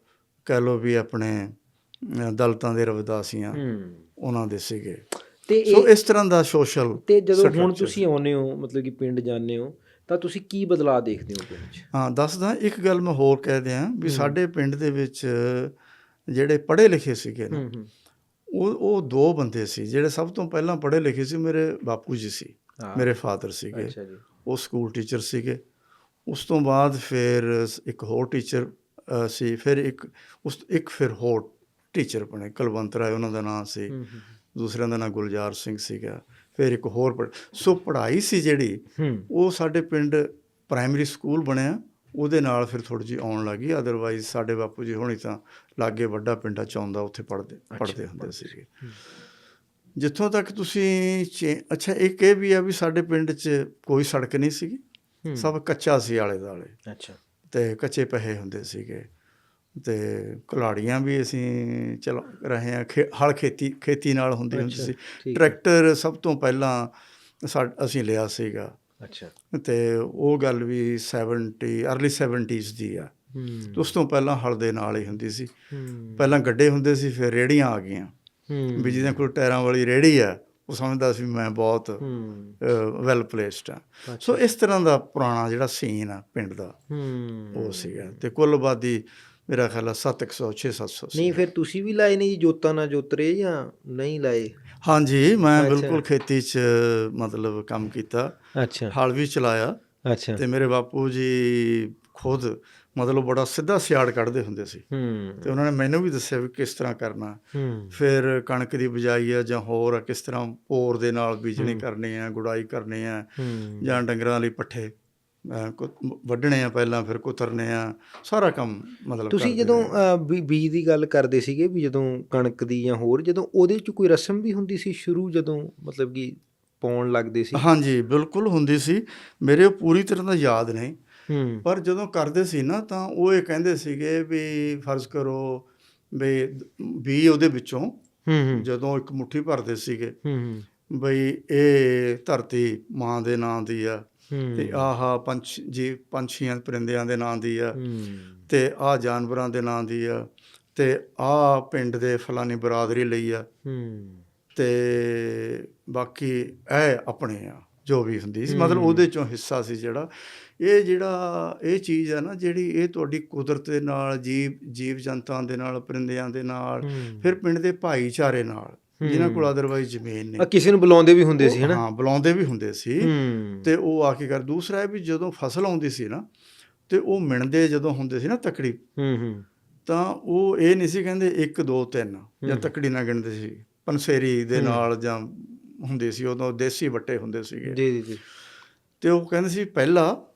[SPEAKER 2] ਕਹਿ ਲੋ ਵੀ ਆਪਣੇ ਦਲਿਤਾਂ ਦੇ ਰਵਿਦਾਸੀਆਂ ਉਹਨਾਂ ਦੇ ਸੀਗੇ।
[SPEAKER 1] ਤੇ
[SPEAKER 2] ਸੋ ਇਸ ਤਰ੍ਹਾਂ ਦਾ ਸੋਸ਼ਲ
[SPEAKER 1] ਤੇ ਜਦੋਂ ਹੁਣ ਤੁਸੀਂ ਆਉਂਦੇ ਹੋ ਮਤਲਬ ਕਿ ਪਿੰਡ ਜਾਂਦੇ ਹੋ ਤਾਂ ਤੁਸੀਂ ਕੀ ਬਦਲਾਅ ਦੇਖਦੇ ਹੋ ਪਿੰਡ 'ਚ?
[SPEAKER 2] ਹਾਂ ਦੱਸਦਾ ਇੱਕ ਗੱਲ ਮੈਂ ਹੋਰ ਕਹਿ ਦਿਆਂ ਵੀ ਸਾਡੇ ਪਿੰਡ ਦੇ ਵਿੱਚ ਜਿਹੜੇ ਪੜ੍ਹੇ ਲਿਖੇ ਸੀਗੇ ਨਾ ਉਹ ਉਹ ਦੋ ਬੰਦੇ ਸੀ ਜਿਹੜੇ ਸਭ ਤੋਂ ਪਹਿਲਾਂ ਪੜ੍ਹੇ ਲਿਖੇ ਸੀ ਮੇਰੇ ਬਾਪੂ ਜੀ ਸੀ। ਮੇਰੇ ਫਾਦਰ ਸੀਗੇ।
[SPEAKER 1] ਅੱਛਾ ਜੀ।
[SPEAKER 2] ਉਹ ਸਕੂਲ ਟੀਚਰ ਸੀਗੇ। ਉਸ ਤੋਂ ਬਾਅਦ ਫਿਰ ਇੱਕ ਹੋਰ ਟੀਚਰ ਸੀ ਫਿਰ ਇੱਕ ਉਸ ਇੱਕ ਫਿਰ ਹੋਰ ਟੀਚਰ ਬਣੇ ਕੁਲਵੰਤ ਰਾਏ ਉਹਨਾਂ ਦਾ ਨਾਮ ਸੀ। ਦੂਸਰਿਆਂ ਦਾ ਨਾਮ ਗੁਲਜ਼ਾਰ ਸਿੰਘ ਸੀਗਾ। ਫਿਰ ਇੱਕ ਹੋਰ ਸੋ ਪੜ੍ਹਾਈ ਸੀ ਜਿਹੜੀ ਉਹ ਸਾਡੇ ਪਿੰਡ ਪ੍ਰਾਇਮਰੀ ਸਕੂਲ ਬਣਿਆ ਉਹਦੇ ਨਾਲ ਫਿਰ ਥੋੜੀ ਜਿਹੀ ਆਉਣ ਲੱਗੀ ਅਦਰਵਾਈਜ਼ ਸਾਡੇ ਬਾਪੂ ਜੀ ਹੋਣੀ ਤਾਂ ਲਾਗੇ ਵੱਡਾ ਪਿੰਡਾ ਚਾਉਂਦਾ ਉੱਥੇ ਪੜ੍ਹਦੇ ਪੜ੍ਹਦੇ ਹੁੰਦੇ ਸੀਗੇ। ਜਿੱਥੋਂ ਤੱਕ ਤੁਸੀਂ ਅੱਛਾ ਇੱਕ ਇਹ ਵੀ ਆ ਵੀ ਸਾਡੇ ਪਿੰਡ 'ਚ ਕੋਈ ਸੜਕ ਨਹੀਂ ਸੀਗੀ। ਸਭ ਕੱਚਾ ਸੀ ਆਲੇ ਦਾਲੇ
[SPEAKER 1] ਅੱਛਾ।
[SPEAKER 2] ਤੇ ਕੱਚੇ ਪਹੇ ਹੁੰਦੇ ਸੀਗੇ। ਤੇ ਕੁਲਾੜੀਆਂ ਵੀ ਅਸੀਂ ਚਲ ਰਹੇ ਆ ਹਲ ਖੇਤੀ ਖੇਤੀ ਨਾਲ ਹੁੰਦੀ ਹੁੰਦੀ ਸੀ।
[SPEAKER 1] ਹੈ।
[SPEAKER 2] ਟਰੈਕਟਰ ਸਭ ਤੋਂ ਪਹਿਲਾਂ ਅਸੀਂ ਲਿਆ ਸੀਗਾ।
[SPEAKER 1] ਅੱਛਾ।
[SPEAKER 2] ਤੇ ਉਹ ਗੱਲ ਵੀ 70 ਅਰਲੀ 70s ਦੀ ਆ।
[SPEAKER 1] ਹੂੰ।
[SPEAKER 2] ਉਸ ਤੋਂ ਪਹਿਲਾਂ ਹਲ ਦੇ ਨਾਲ ਹੀ ਹੁੰਦੀ ਸੀ।
[SPEAKER 1] ਹੂੰ।
[SPEAKER 2] ਪਹਿਲਾਂ ਗੱਡੇ ਹੁੰਦੇ ਸੀ ਫਿਰ ਰੇੜੀਆਂ ਆ ਗਈਆਂ।
[SPEAKER 1] ਹੂੰ।
[SPEAKER 2] ਵੀ ਜਿਹਦੇ ਕੋਲ ਟਾਇਰਾਂ ਵਾਲੀ ਰੇੜੀ ਆ ਉਹ ਸਮਝਦਾ ਸੀ ਮੈਂ ਬਹੁਤ
[SPEAKER 1] ਹੂੰ।
[SPEAKER 2] ਵੈਲ ਪਲੇਸਡ ਆ। ਸੋ ਇਸ ਤਰ੍ਹਾਂ ਦਾ ਪੁਰਾਣਾ ਜਿਹੜਾ ਸੀਨ ਆ ਪਿੰਡ ਦਾ
[SPEAKER 1] ਹੂੰ।
[SPEAKER 2] ਉਹ ਸੀਗਾ। ਤੇ ਕੁੱਲ ਆਬਾਦੀ ਮੇਰਾ ਖਿਆਲ ਆ 700 6-700 ਸੀ
[SPEAKER 1] ਨਹੀਂ ਫਿਰ ਤੁਸੀਂ ਵੀ ਲਾਏ ਨੇ ਜੀ ਜੋਤਾਂ ਨਾਲ ਜੋਤਰੇ ਜਾਂ ਨਹੀਂ ਲਾਏ?
[SPEAKER 2] ਹਾਂਜੀ ਮੈਂ। ਬਿਲਕੁਲ ਖੇਤੀ 'ਚ ਮਤਲਬ ਕੰਮ ਕੀਤਾ।
[SPEAKER 1] ਅੱਛਾ।
[SPEAKER 2] ਹਲ ਵੀ ਚਲਾਇਆ।
[SPEAKER 1] ਅੱਛਾ।
[SPEAKER 2] ਤੇ ਮੇਰੇ ਬਾਪੂ ਜੀ ਖੁਦ ਮਤਲਬ ਬੜਾ ਸਿੱਧਾ ਸਿਆੜ ਕੱਢਦੇ ਹੁੰਦੇ ਸੀ।
[SPEAKER 1] ਹੂੰ।
[SPEAKER 2] ਤੇ ਉਹਨਾਂ ਨੇ ਮੈਨੂੰ ਵੀ ਦੱਸਿਆ ਵੀ ਕਿਸ ਤਰ੍ਹਾਂ ਕਰਨਾ।
[SPEAKER 1] ਹੂੰ।
[SPEAKER 2] ਫਿਰ ਕਣਕ ਦੀ ਬਿਜਾਈ ਆ ਜਾਂ ਹੋਰ ਆ, ਕਿਸ ਤਰ੍ਹਾਂ ਪੋਰ ਦੇ ਨਾਲ ਬੀਜਣੀ ਕਰਨੀ ਆ ਗੁਡਾਈ ਕਰਨੀ ਆ ਜਾਂ ਡੰਗਰਾਂ ਲਈ ਪੱਠੇ। ਵੱਢਣੇ ਆ ਪਹਿਲਾਂ ਫਿਰ ਕੁਤਰਨੇ ਆ ਸਾਰਾ ਕੰਮ ਮਤਲਬ
[SPEAKER 1] ਤੁਸੀਂ ਜਦੋਂ ਬੀਜ ਦੀ ਗੱਲ ਕਰਦੇ ਸੀਗੇ ਵੀ ਜਦੋਂ ਕਣਕ ਦੀ ਜਾਂ ਹੋਰ ਜਦੋਂ ਉਹਦੇ ਚ ਕੋਈ ਰਸਮ ਵੀ ਹੁੰਦੀ ਸੀ ਸ਼ੁਰੂ ਜਦੋਂ ਮਤਲਬ ਕਿ ਪਾਉਣ ਲੱਗਦੇ ਸੀ?
[SPEAKER 2] ਹਾਂਜੀ ਬਿਲਕੁਲ ਹੁੰਦੀ ਸੀ। ਮੇਰੇ ਉਹ ਪੂਰੀ ਤਰ੍ਹਾਂ ਦਾ ਯਾਦ ਨਹੀਂ। ਪਰ ਜਦੋਂ ਕਰਦੇ ਸੀ ਨਾ ਤਾਂ ਉਹ ਇਹ ਕਹਿੰਦੇ ਸੀਗੇ ਵੀ ਫਰਜ਼ ਕਰੋ ਵੀ ਵੀ ਉਹਦੇ ਵਿੱਚੋਂ ਜਦੋਂ ਇੱਕ ਮੁੱਠੀ ਭਰਦੇ ਸੀਗੇ ਬਈ ਇਹ ਧਰਤੀ ਮਾਂ ਦੇ ਨਾਂ ਦੀ ਆ। ਤੇ ਆਹ ਪੰਛ ਜੀ ਪੰਛੀਆਂ ਪਰਿੰਦਿਆਂ ਦੇ ਨਾਂ ਦੀ ਆ। ਤੇ ਆਹ ਜਾਨਵਰਾਂ ਦੇ ਨਾਂ ਦੀ ਆ। ਤੇ ਆਹ ਪਿੰਡ ਦੇ ਫਲਾਨੀ ਬਰਾਦਰੀ ਲਈ ਆ। ਤੇ ਬਾਕੀ ਇਹ ਆਪਣੇ ਆ ਜੋ ਵੀ ਹੁੰਦੀ ਸੀ। ਮਤਲਬ ਉਹਦੇ ਚੋਂ ਹਿੱਸਾ ਸੀ ਜਿਹੜਾ। ਇਹ ਜਿਹੜਾ ਇਹ ਚੀਜ਼ ਆ ਨਾ ਜਿਹੜੀ ਇਹ ਤੁਹਾਡੀ ਕੁਦਰਤ ਦੇ ਨਾਲ ਜੀਵ ਜੀਵ ਜੰਤਾਂ ਦੇ ਨਾਲ ਪਰਿੰਦਿਆਂ ਦੇ ਨਾਲ। ਫਿਰ ਪਿੰਡ ਦੇ ਭਾਈਚਾਰੇ ਨਾਲ। ਜਿਨ੍ਹਾਂ ਕੋਲ ਅਦਰਵਾਈਜ਼ ਜ਼ਮੀਨ ਨਹੀਂ।
[SPEAKER 1] ਕਿਸੇ ਨੂੰ ਬੁਲਾਉਂਦੇ ਵੀ ਹੁੰਦੇ ਸੀ ਹਨਾ?
[SPEAKER 2] ਹਾਂ ਬੁਲਾਉਂਦੇ ਵੀ ਹੁੰਦੇ ਸੀ।
[SPEAKER 1] ਹੂੰ।
[SPEAKER 2] ਤੇ ਉਹ ਆ ਕੇ ਕਰ ਦੂਸਰਾ ਇਹ ਵੀ ਜਦੋਂ ਫਸਲ ਆਉਂਦੀ ਸੀ ਨਾ ਤੇ ਉਹ ਮਿਣਦੇ ਜਦੋਂ ਹੁੰਦੇ ਸੀ ਨਾ ਤਕੜੀ
[SPEAKER 1] ਹੂੰ ਹੂੰ।
[SPEAKER 2] ਤਾਂ ਉਹ ਇਹ ਨਹੀਂ ਸੀ ਕਹਿੰਦੇ 1 2 3 ਜਾਂ ਤਕੜੀ ਨਾ ਗਿਣਦੇ ਸੀ। ਪੰਸੇਰੀ ਦੇ ਨਾਲ ਜਾਂ ਹੁੰਦੇ ਸੀ ਉਦੋਂ ਦੇਸੀ ਵੱਟੇ ਹੁੰਦੇ ਸੀਗੇ।
[SPEAKER 1] ਜੀ ਜੀ ਜੀ।
[SPEAKER 2] ਤੇ ਉਹ ਕਹਿੰਦੇ ਸੀ ਪਹਿਲਾ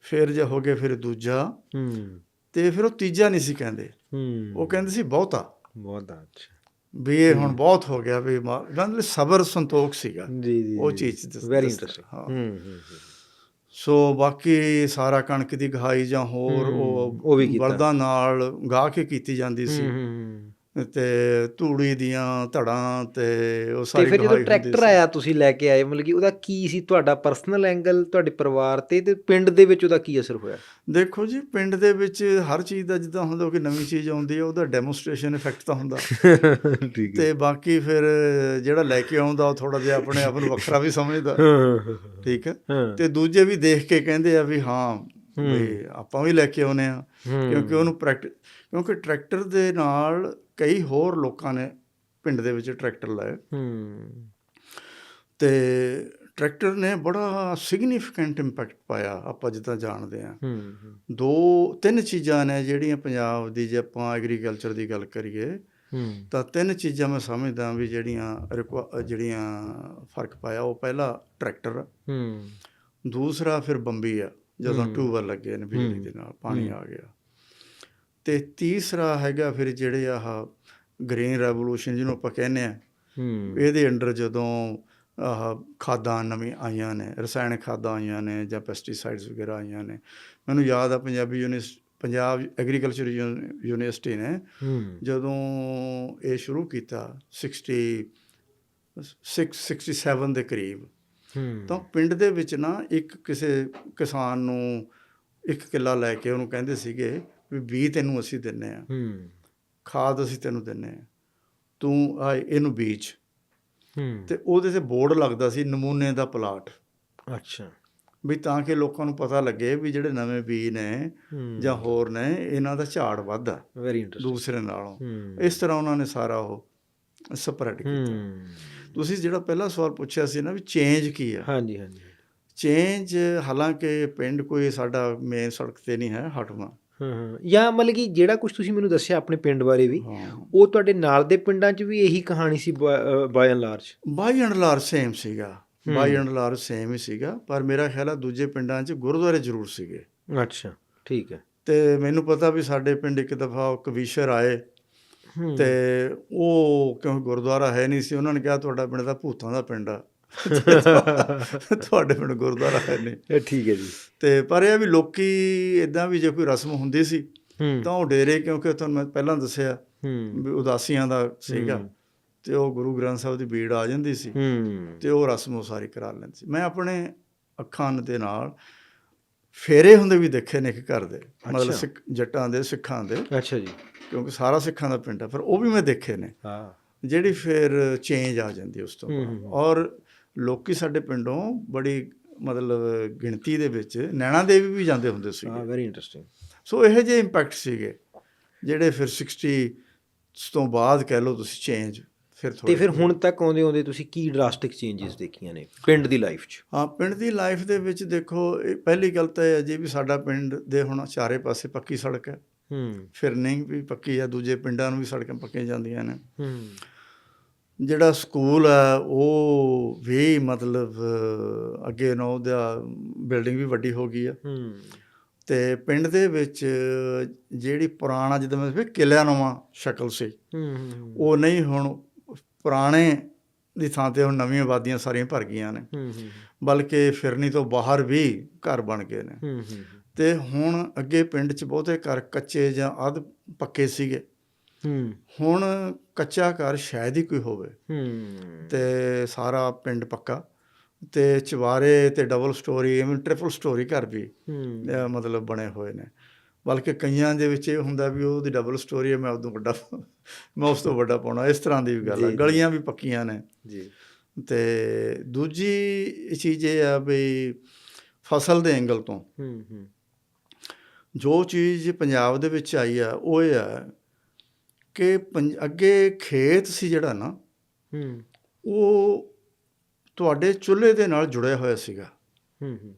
[SPEAKER 2] ਫਿਰ ਜੇ ਹੋ ਗਿਆ ਫਿਰ ਦੂਜਾ।
[SPEAKER 1] ਹੂੰ।
[SPEAKER 2] ਤੇ ਫਿਰ ਉਹ ਤੀਜਾ ਨਹੀਂ ਸੀ ਕਹਿੰਦੇ।
[SPEAKER 1] ਹੂੰ।
[SPEAKER 2] ਉਹ ਕਹਿੰਦੇ ਸੀ ਬਹੁਤਾ।
[SPEAKER 1] ਬਹੁਤ ਅੱਛਾ।
[SPEAKER 2] ਵੀ ਇਹ ਹੁਣ ਬਹੁਤ ਹੋ ਗਿਆ ਵੀ ਮਾ- ਮਤਲਬ ਸਬਰ ਸੰਤੋਖ ਸੀਗਾ
[SPEAKER 1] ਜੀ ਜੀ
[SPEAKER 2] ਉਹ ਚੀਜ਼
[SPEAKER 1] ਵੈਰੀ ਇੰਟਰਸਟਿੰਗ
[SPEAKER 2] ਹਾਂ।
[SPEAKER 1] ਹੂੰ।
[SPEAKER 2] ਸੋ ਬਾਕੀ ਸਾਰਾ ਕਣਕ ਦੀ ਗਹਾਈ ਜਾਂ ਹੋਰ ਉਹ
[SPEAKER 1] ਉਹ ਵੀ ਕੀਤਾ।
[SPEAKER 2] ਬਲਦਾਂ ਨਾਲ ਗਾਹ ਕੇ ਕੀਤੀ ਜਾਂਦੀ ਸੀ
[SPEAKER 1] ਹੂੰ, ਹੂੰ,
[SPEAKER 2] ਤੇ ਧੂੜੀ ਦੀਆਂ ਧੜਾਂ ਤੇ ਉਹ
[SPEAKER 1] ਤੇ
[SPEAKER 2] ਸਾਰੀ
[SPEAKER 1] ਫਿਰ ਜਦੋਂ ਟਰੈਕਟਰ। ਆਇਆ ਤੁਸੀਂ ਲੈ ਕੇ ਆਏ ਮਤਲਬ ਕਿ ਉਹਦਾ ਕੀ ਸੀ ਤੁਹਾਡਾ ਪਰਸਨਲ ਐਂਗਲ ਤੁਹਾਡੇ ਪਰਿਵਾਰ ਤੇ ਤੇ ਪਿੰਡ ਦੇ ਵਿੱਚ ਉਹਦਾ ਕੀ ਅਸਰ ਹੋਇਆ?
[SPEAKER 2] ਦੇਖੋ ਜੀ ਪਿੰਡ ਦੇ ਵਿੱਚ ਹਰ ਚੀਜ਼ ਦਾ ਜਿੱਦਾਂ ਹੁੰਦਾ ਕਿ ਨਵੀਂ ਚੀਜ਼ ਆਉਂਦੀ ਹੈ ਉਹਦਾ ਡੈਮੋਨਸਟ੍ਰੇਸ਼ਨ ਇਫੈਕਟ ਤਾਂ ਹੁੰਦਾ। [LAUGHS]
[SPEAKER 1] ਠੀਕ
[SPEAKER 2] ਤੇ ਬਾਕੀ ਫਿਰ ਜਿਹੜਾ ਲੈ ਕੇ ਆਉਂਦਾ ਉਹ ਥੋੜਾ ਜਿਹਾ ਆਪਣੇ ਆਪ ਨੂੰ ਵੱਖਰਾ ਵੀ ਸਮਝਦਾ।
[SPEAKER 1] ਹਾਂ
[SPEAKER 2] ਠੀਕ ਹੈ?
[SPEAKER 1] ਹਾਂ।
[SPEAKER 2] ਤੇ ਦੂਜੇ ਵੀ ਦੇਖ ਕੇ ਕਹਿੰਦੇ ਆ ਵੀ ਹਾਂ ਵੀ ਆਪਾਂ ਵੀ ਲੈ ਕੇ ਆਉਨੇ ਆ।
[SPEAKER 1] ਹੂੰ।
[SPEAKER 2] ਕਿਉਂਕਿ ਉਹਨੂੰ ਪ੍ਰੈਕਟਿਸ ਕਿਉਂਕਿ ਟਰੈਕਟਰ ਦੇ ਨਾਲ ਕਈ ਹੋਰ ਲੋਕਾਂ ਨੇ ਪਿੰਡ ਦੇ ਵਿੱਚ ਟਰੈਕਟਰ ਲਾਏ
[SPEAKER 1] ਹੂੰ।
[SPEAKER 2] ਤੇ ਟਰੈਕਟਰ ਨੇ ਬੜਾ ਸਿਗਨੀਫੀਕੈਂਟ ਇੰਪੈਕਟ ਪਾਇਆ ਆਪਾਂ ਜਿੱਦਾਂ ਜਾਣਦੇ ਆ
[SPEAKER 1] ਹੂੰ
[SPEAKER 2] ਦੋ ਤਿੰਨ ਚੀਜ਼ਾਂ ਨੇ ਜਿਹੜੀਆਂ ਪੰਜਾਬ ਦੀ ਜੇ ਆਪਾਂ ਐਗਰੀਕਲਚਰ ਦੀ ਗੱਲ ਕਰੀਏ ਤਾਂ ਤਿੰਨ ਚੀਜ਼ਾਂ ਮੈਂ ਸਮਝਦਾ ਵੀ ਜਿਹੜੀਆਂ ਜਿਹੜੀਆਂ ਫ਼ਰਕ ਪਾਇਆ ਉਹ ਪਹਿਲਾ ਟਰੈਕਟਰ।
[SPEAKER 1] ਹੂੰ।
[SPEAKER 2] ਦੂਸਰਾ ਫਿਰ ਬੰਬੀ ਆ ਜਦੋਂ ਟਿਊਬਵੈੱਲ ਲੱਗੇ ਨੇ ਬਿਜਲੀ ਦੇ ਨਾਲ ਪਾਣੀ ਆ ਗਿਆ। ਤੇ ਤੀਸਰਾ ਹੈਗਾ ਫਿਰ ਜਿਹੜੇ ਆਹ ਗ੍ਰੀਨ ਰੈਵੋਲੂਸ਼ਨ ਜਿਹਨੂੰ ਆਪਾਂ ਕਹਿੰਦੇ ਆ
[SPEAKER 1] ਹੂੰ।
[SPEAKER 2] ਇਹਦੇ ਅੰਡਰ ਜਦੋਂ ਆਹ ਖਾਦਾਂ ਨਵੀਂ ਆਈਆਂ ਨੇ ਰਸਾਇਣਕ ਖਾਦਾਂ ਆਈਆਂ ਨੇ ਜਾਂ ਪੈਸਟੀਸਾਈਡਸ ਵਗੈਰਾ ਆਈਆਂ ਨੇ ਮੈਨੂੰ ਯਾਦ ਆ Punjabi university Punjab agriculture university ਨੇ
[SPEAKER 1] ਹੂੰ।
[SPEAKER 2] ਜਦੋਂ ਇਹ ਸ਼ੁਰੂ ਕੀਤਾ 60 6 67 ਦੇ ਕਰੀਬ।
[SPEAKER 1] ਹੂੰ।
[SPEAKER 2] ਤਾਂ ਪਿੰਡ ਦੇ ਵਿੱਚ ਨਾ ਇੱਕ ਕਿਸੇ ਕਿਸਾਨ ਨੂੰ ਇੱਕ ਕਿੱਲਾ ਲੈ ਕੇ ਉਹਨੂੰ ਕਹਿੰਦੇ ਸੀਗੇ ਵੀ ਬੀ ਤੈਨੂੰ ਅਸੀਂ ਦਿੰਨੇ ਆ।
[SPEAKER 1] ਹੂੰ।
[SPEAKER 2] ਖਾਦ ਅਸੀਂ ਤੈਨੂੰ ਦਿੰਨੇ ਆ। ਤੂੰ ਆ ਇਹਨੂੰ ਬੀਜ।
[SPEAKER 1] ਹੂੰ।
[SPEAKER 2] ਤੇ ਉਹਦੇ ਤੇ ਬੋਰਡ ਲੱਗਦਾ ਸੀ ਨਮੂਨੇ ਦਾ ਪਲਾਟ।
[SPEAKER 1] ਅੱਛਾ।
[SPEAKER 2] ਵੀ ਤਾਂ ਕਿ ਲੋਕਾਂ ਨੂੰ ਪਤਾ ਲੱਗੇ ਵੀ ਜਿਹੜੇ ਨਵੇਂ ਬੀ ਨੇ ਜਾਂ ਹੋਰ ਨੇ ਇਹਨਾਂ ਦਾ ਝਾੜ ਵੱਧਦਾ
[SPEAKER 1] ਵੈਰੀ ਇੰਟਰਸਟਿੰਗ
[SPEAKER 2] ਦੂਸਰੇ ਨਾਲੋਂ। ਇਸ ਤਰ੍ਹਾਂ ਉਹਨਾਂ ਨੇ ਸਾਰਾ ਉਹ ਸਪਰੈਡ ਕੀਤਾ। ਤੁਸੀਂ ਜਿਹੜਾ ਪਹਿਲਾ ਸਵਾਲ ਪੁੱਛਿਆ ਸੀ ਨਾ ਵੀ ਚੇਂਜ ਕੀ ਆ?
[SPEAKER 1] ਹਾਂਜੀ ਹਾਂਜੀ।
[SPEAKER 2] ਚੇਂਜ ਹਾਲਾਂਕਿ ਪਿੰਡ ਕੋਈ ਸਾਡਾ ਮੇਨ ਸੜਕ ਤੇ ਨਹੀਂ ਹੈ ਹਟਵਾ।
[SPEAKER 1] ਹਾਂ ਹਾਂ। ਜਾਂ ਮਤਲਬ ਕਿ ਜਿਹੜਾ ਕੁਝ ਤੁਸੀਂ ਮੈਨੂੰ ਦੱਸਿਆ ਆਪਣੇ ਪਿੰਡ ਬਾਰੇ ਵੀ ਉਹ ਤੁਹਾਡੇ ਨਾਲ ਦੇ ਪਿੰਡਾਂ 'ਚ ਵੀ ਇਹੀ ਕਹਾਣੀ ਸੀ by and large?
[SPEAKER 2] By and large same ਸੀਗਾ। ਬਾਈ ਐਂਡ ਲਾਰਜ ਸੇਮ ਹੀ ਸੀਗਾ ਪਰ ਮੇਰਾ ਖਿਆਲ ਆ ਦੂਜੇ ਪਿੰਡਾਂ 'ਚ ਗੁਰਦੁਆਰੇ ਜ਼ਰੂਰ ਸੀਗੇ।
[SPEAKER 1] ਅੱਛਾ ਠੀਕ ਹੈ।
[SPEAKER 2] ਤੇ ਮੈਨੂੰ ਪਤਾ ਵੀ ਸਾਡੇ ਪਿੰਡ ਇੱਕ ਦਫਾ ਕਵੀਸ਼ਰ ਆਏ ਤੇ ਉਹ ਕਿਉਂਕਿ ਗੁਰਦੁਆਰਾ ਹੈ ਨਹੀਂ ਸੀ ਉਹਨਾਂ ਨੇ ਕਿਹਾ ਤੁਹਾਡਾ ਪਿੰਡ ਤਾਂ ਭੂਤਾਂ ਦਾ ਪਿੰਡ ਆ। ਤੁਹਾਡੇ ਪਿੰਡ ਗੁਰਦੁਆਰਾ ਹੈ ਨਹੀਂ।
[SPEAKER 1] ਇਹ ਠੀਕ ਹੈ ਜੀ।
[SPEAKER 2] ਤੇ ਪਰ ਇਹ ਵੀ ਲੋਕੀ ਇਦਾਂ ਵੀ ਜੇ ਕੋਈ ਰਸਮ ਹੁੰਦੀ ਸੀ ਤਾਂ ਉਹ ਡੇਰੇ ਕਿਉਂਕਿ ਤੁਹਾਨੂੰ ਮੈਂ ਪਹਿਲਾਂ ਦੱਸਿਆ ਵੀ ਉਦਾਸੀਆਂ ਦਾ ਸੀਗਾ। ਤੇ ਉਹ ਗੁਰੂ ਗ੍ਰੰਥ ਸਾਹਿਬ ਦੀ ਭੀੜ ਆ ਜਾਂਦੀ ਸੀ। ਤੇ ਉਹ ਰਸਮ ਉਹ ਸਾਰੀ ਕਰਾ ਲੈਂਦੇ ਸੀ। ਮੈਂ ਆਪਣੇ ਅੱਖਾਂ ਦੇ ਨਾਲ ਫੇਰੇ ਹੁੰਦੇ ਵੀ ਦੇਖੇ ਨੇ ਇੱਕ ਘਰ ਦੇ ਮਤਲਬ ਜੱਟਾਂ ਦੇ ਸਿੱਖਾਂ ਦੇ।
[SPEAKER 1] ਅੱਛਾ ਜੀ।
[SPEAKER 2] ਕਿਉਂਕਿ ਸਾਰਾ ਸਿੱਖਾਂ ਦਾ ਪਿੰਡ ਹੈ ਪਰ ਉਹ ਵੀ ਮੈਂ ਦੇਖੇ ਨੇ।
[SPEAKER 1] ਹਾਂ।
[SPEAKER 2] ਜਿਹੜੀ ਫਿਰ ਚੇਂਜ ਆ ਜਾਂਦੀ ਉਸ ਤੋਂ ਬਾਅਦ। ਔਰ ਲੋਕੀ ਸਾਡੇ ਪਿੰਡੋਂ ਬੜੀ ਮਤਲਬ ਗਿਣਤੀ ਦੇ ਵਿੱਚ ਨੈਣਾ ਦੇਵੀ ਵੀ ਜਾਂਦੇ ਹੁੰਦੇ
[SPEAKER 1] ਹਾਂ
[SPEAKER 2] ਸੀਗੇ
[SPEAKER 1] ਵੈਰੀ ਇੰਟਰਸਟਿੰਗ
[SPEAKER 2] ਸੋ ਇਹੋ ਜਿਹੇ ਇੰਪੈਕਟ ਸੀਗੇ ਜਿਹੜੇ ਫਿਰ 60 ਤੋਂ ਬਾਅਦ ਕਹਿ ਲਓ ਤੁਸੀਂ ਚੇਂਜ ਫਿਰ
[SPEAKER 1] ਤੇ
[SPEAKER 2] ਥੋੜ੍ਹੇ-
[SPEAKER 1] ਫਿਰ ਹੁਣ ਤੱਕ ਆਉਂਦੇ ਆਉਂਦੇ ਤੁਸੀਂ ਕੀ ਡਰਾਸਟਿਕ ਚੇਂਜਸ ਦੇਖੀਆਂ ਨੇ ਪਿੰਡ ਦੀ ਲਾਈਫ 'ਚ?
[SPEAKER 2] ਹਾਂ ਪਿੰਡ ਦੀ ਲਾਈਫ ਦੇ ਵਿੱਚ ਦੇਖੋ ਇਹ ਪਹਿਲੀ ਗੱਲ ਤਾਂ ਇਹ ਹੈ ਜੀ ਵੀ ਸਾਡਾ ਪਿੰਡ ਦੇ ਹੁਣ ਚਾਰੇ ਪਾਸੇ ਪੱਕੀ ਸੜਕ ਹੈ।
[SPEAKER 1] ਹੂੰ।
[SPEAKER 2] ਫਿਰਨਿੰਗ ਵੀ ਪੱਕੀ ਹੈ ਦੂਜੇ ਪਿੰਡਾਂ ਨੂੰ ਵੀ ਸੜਕਾਂ ਪੱਕੀਆਂ ਜਾਂਦੀਆਂ ਨੇ।
[SPEAKER 1] ਹੂੰ।
[SPEAKER 2] ਜਿਹੜਾ ਸਕੂਲ ਹੈ ਉਹ ਵੀ ਮਤਲਬ ਅੱਗੇ ਨਾ ਉਹਦਾ ਬਿਲਡਿੰਗ ਵੀ ਵੱਡੀ ਹੋ ਗਈ ਹੈ
[SPEAKER 1] ਹੂੰ।
[SPEAKER 2] ਤੇ ਪਿੰਡ ਦੇ ਵਿੱਚ ਜਿਹੜੀ ਪੁਰਾਣਾ ਜਿੱਦਾਂ ਮੈਂ ਵੀ ਕਿਲਿਆਂ ਨਵਾਂ ਸ਼ਕਲ ਸੀ
[SPEAKER 1] ਹੂੰ
[SPEAKER 2] ਉਹ ਨਹੀਂ ਹੁਣ ਪੁਰਾਣੇ ਦੀ ਥਾਂ ਤੇ ਹੁਣ ਨਵੀਆਂ ਆਬਾਦੀਆਂ ਸਾਰੀਆਂ ਭਰ ਗਈਆਂ ਨੇ।
[SPEAKER 1] ਹੂੰ ਹੂੰ
[SPEAKER 2] ਬਲਕਿ ਫਿਰਨੀ ਤੋਂ ਬਾਹਰ ਵੀ ਘਰ ਬਣ ਗਏ ਨੇ।
[SPEAKER 1] ਹੂੰ ਹੂੰ।
[SPEAKER 2] ਤੇ ਹੁਣ ਅੱਗੇ ਪਿੰਡ 'ਚ ਬਹੁਤੇ ਘਰ ਕੱਚੇ ਜਾਂ ਅੱਧ ਪੱਕੇ ਸੀਗੇ।
[SPEAKER 1] ਹੂੰ।
[SPEAKER 2] ਹੁਣ ਕੱਚਾ ਘਰ ਸ਼ਾਇਦ ਹੀ ਕੋਈ ਹੋਵੇ।
[SPEAKER 1] ਹੂੰ।
[SPEAKER 2] ਤੇ ਸਾਰਾ ਪਿੰਡ ਪੱਕਾ। ਤੇ ਚਵਾਰੇ ਤੇ ਡਬਲ ਸਟੋਰੀ ਐਵੇਂ ਟ੍ਰਿਪਲ ਸਟੋਰੀ ਘਰ ਵੀ ਮਤਲਬ ਬਣੇ ਹੋਏ ਨੇ। ਬਲਕਿ ਕਈਆਂ ਦੇ ਵਿੱਚ ਇਹ ਹੁੰਦਾ ਵੀ ਉਹਦੀ ਡਬਲ ਸਟੋਰੀ ਹੈ ਮੈਂ ਉਦੋਂ ਵੱਡਾ ਮੈਂ ਉਸ ਤੋਂ ਵੱਡਾ ਪਾਉਣਾ। ਇਸ ਤਰ੍ਹਾਂ ਦੀ ਵੀ ਗੱਲ ਹੈ। ਗਲੀਆਂ ਵੀ ਪੱਕੀਆਂ ਨੇ।
[SPEAKER 1] ਜੀ।
[SPEAKER 2] ਤੇ ਦੂਜੀ ਚੀਜ਼ ਇਹ ਆ ਵੀ ਫਸਲ ਦੇ ਐਂਗਲ ਤੋਂ।
[SPEAKER 1] ਹੂੰ ਹੂੰ।
[SPEAKER 2] ਜੋ ਚੀਜ਼ ਪੰਜਾਬ ਦੇ ਵਿੱਚ ਆਈ ਆ ਉਹ ਇਹ ਆ ਕਿ ਅੱਗੇ ਖੇਤ ਸੀ ਜਿਹੜਾ ਨਾ
[SPEAKER 1] ਹੂੰ।
[SPEAKER 2] ਉਹ ਤੁਹਾਡੇ ਚੁੱਲ੍ਹੇ ਦੇ ਨਾਲ ਜੁੜਿਆ ਹੋਇਆ ਸੀਗਾ।
[SPEAKER 1] ਹੂੰ ਹੂੰ।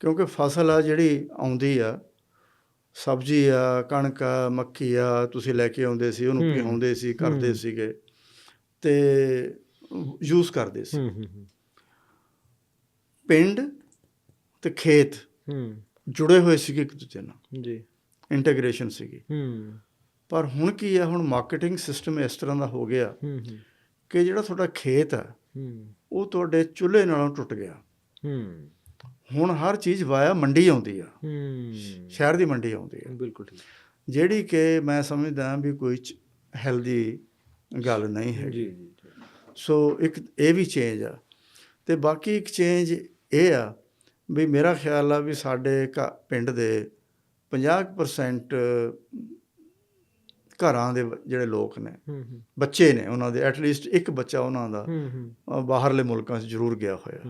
[SPEAKER 2] ਕਿਉਂਕਿ ਫਸਲ ਆ ਜਿਹੜੀ ਆਉਂਦੀ ਆ ਸਬਜ਼ੀ ਆ ਕਣਕ ਆ ਮੱਕੀ ਆ ਤੁਸੀਂ ਲੈ ਕੇ ਆਉਂਦੇ ਸੀ ਉਹਨੂੰ। ਪਿਹਾਉਂਦੇ ਸੀ ਕਰਦੇ। ਸੀਗੇ ਤੇ ਯੂਜ਼ ਕਰਦੇ ਸੀ। ਪਿੰਡ ਤੇ ਖੇਤ
[SPEAKER 1] ਹੂੰ।
[SPEAKER 2] ਜੁੜੇ ਹੋਏ ਸੀਗੇ ਇੱਕ ਦੂਜੇ ਨਾਲ।
[SPEAKER 1] ਜੀ।
[SPEAKER 2] ਇੰਟੀਗ੍ਰੇਸ਼ਨ ਸੀਗੀ।
[SPEAKER 1] ਹੂੰ।
[SPEAKER 2] ਪਰ ਹੁਣ ਕੀ ਆ ਹੁਣ ਮਾਰਕੀਟਿੰਗ ਸਿਸਟਮ ਇਸ ਤਰ੍ਹਾਂ ਦਾ ਹੋ ਗਿਆ
[SPEAKER 1] ਹੂੰ ਹੂੰ।
[SPEAKER 2] ਕਿ ਜਿਹੜਾ ਤੁਹਾਡਾ ਖੇਤ ਆ
[SPEAKER 1] ਹੂੰ।
[SPEAKER 2] ਉਹ ਤੁਹਾਡੇ ਚੁੱਲ੍ਹੇ ਨਾਲੋਂ ਟੁੱਟ ਗਿਆ।
[SPEAKER 1] ਹੂੰ।
[SPEAKER 2] ਹੁਣ ਹਰ ਚੀਜ਼ ਵਾਇਆ ਮੰਡੀ ਆਉਂਦੀ ਆ।
[SPEAKER 1] ਹੂੰ।
[SPEAKER 2] ਸ਼ਹਿਰ ਦੀ ਮੰਡੀ ਆਉਂਦੀ ਆ।
[SPEAKER 1] ਬਿਲਕੁਲ ਠੀਕ।
[SPEAKER 2] ਜਿਹੜੀ ਕਿ ਮੈਂ ਸਮਝਦਾ ਵੀ ਕੋਈ ਹੈਲਦੀ ਗੱਲ ਨਹੀਂ ਹੈ
[SPEAKER 1] ਜੀ ਜੀ।
[SPEAKER 2] ਸੋ ਇੱਕ ਇਹ ਵੀ ਚੇਂਜ ਆ। ਤੇ ਬਾਕੀ ਇੱਕ ਚੇਂਜ ਇਹ ਆ ਵੀ ਮੇਰਾ ਖਿਆਲ ਆ ਵੀ ਸਾਡੇ ਪਿੰਡ ਦੇ 50% ਘਰਾਂ ਦੇ ਜਿਹੜੇ ਲੋਕ ਨੇ ਬੱਚੇ ਨੇ ਉਹਨਾਂ ਦੇ ਐਟਲੀਸਟ ਇੱਕ ਬੱਚਾ ਉਹਨਾਂ ਦਾ ਬਾਹਰਲੇ ਮੁਲਕਾਂ 'ਚ ਜ਼ਰੂਰ ਗਿਆ ਹੋਇਆ।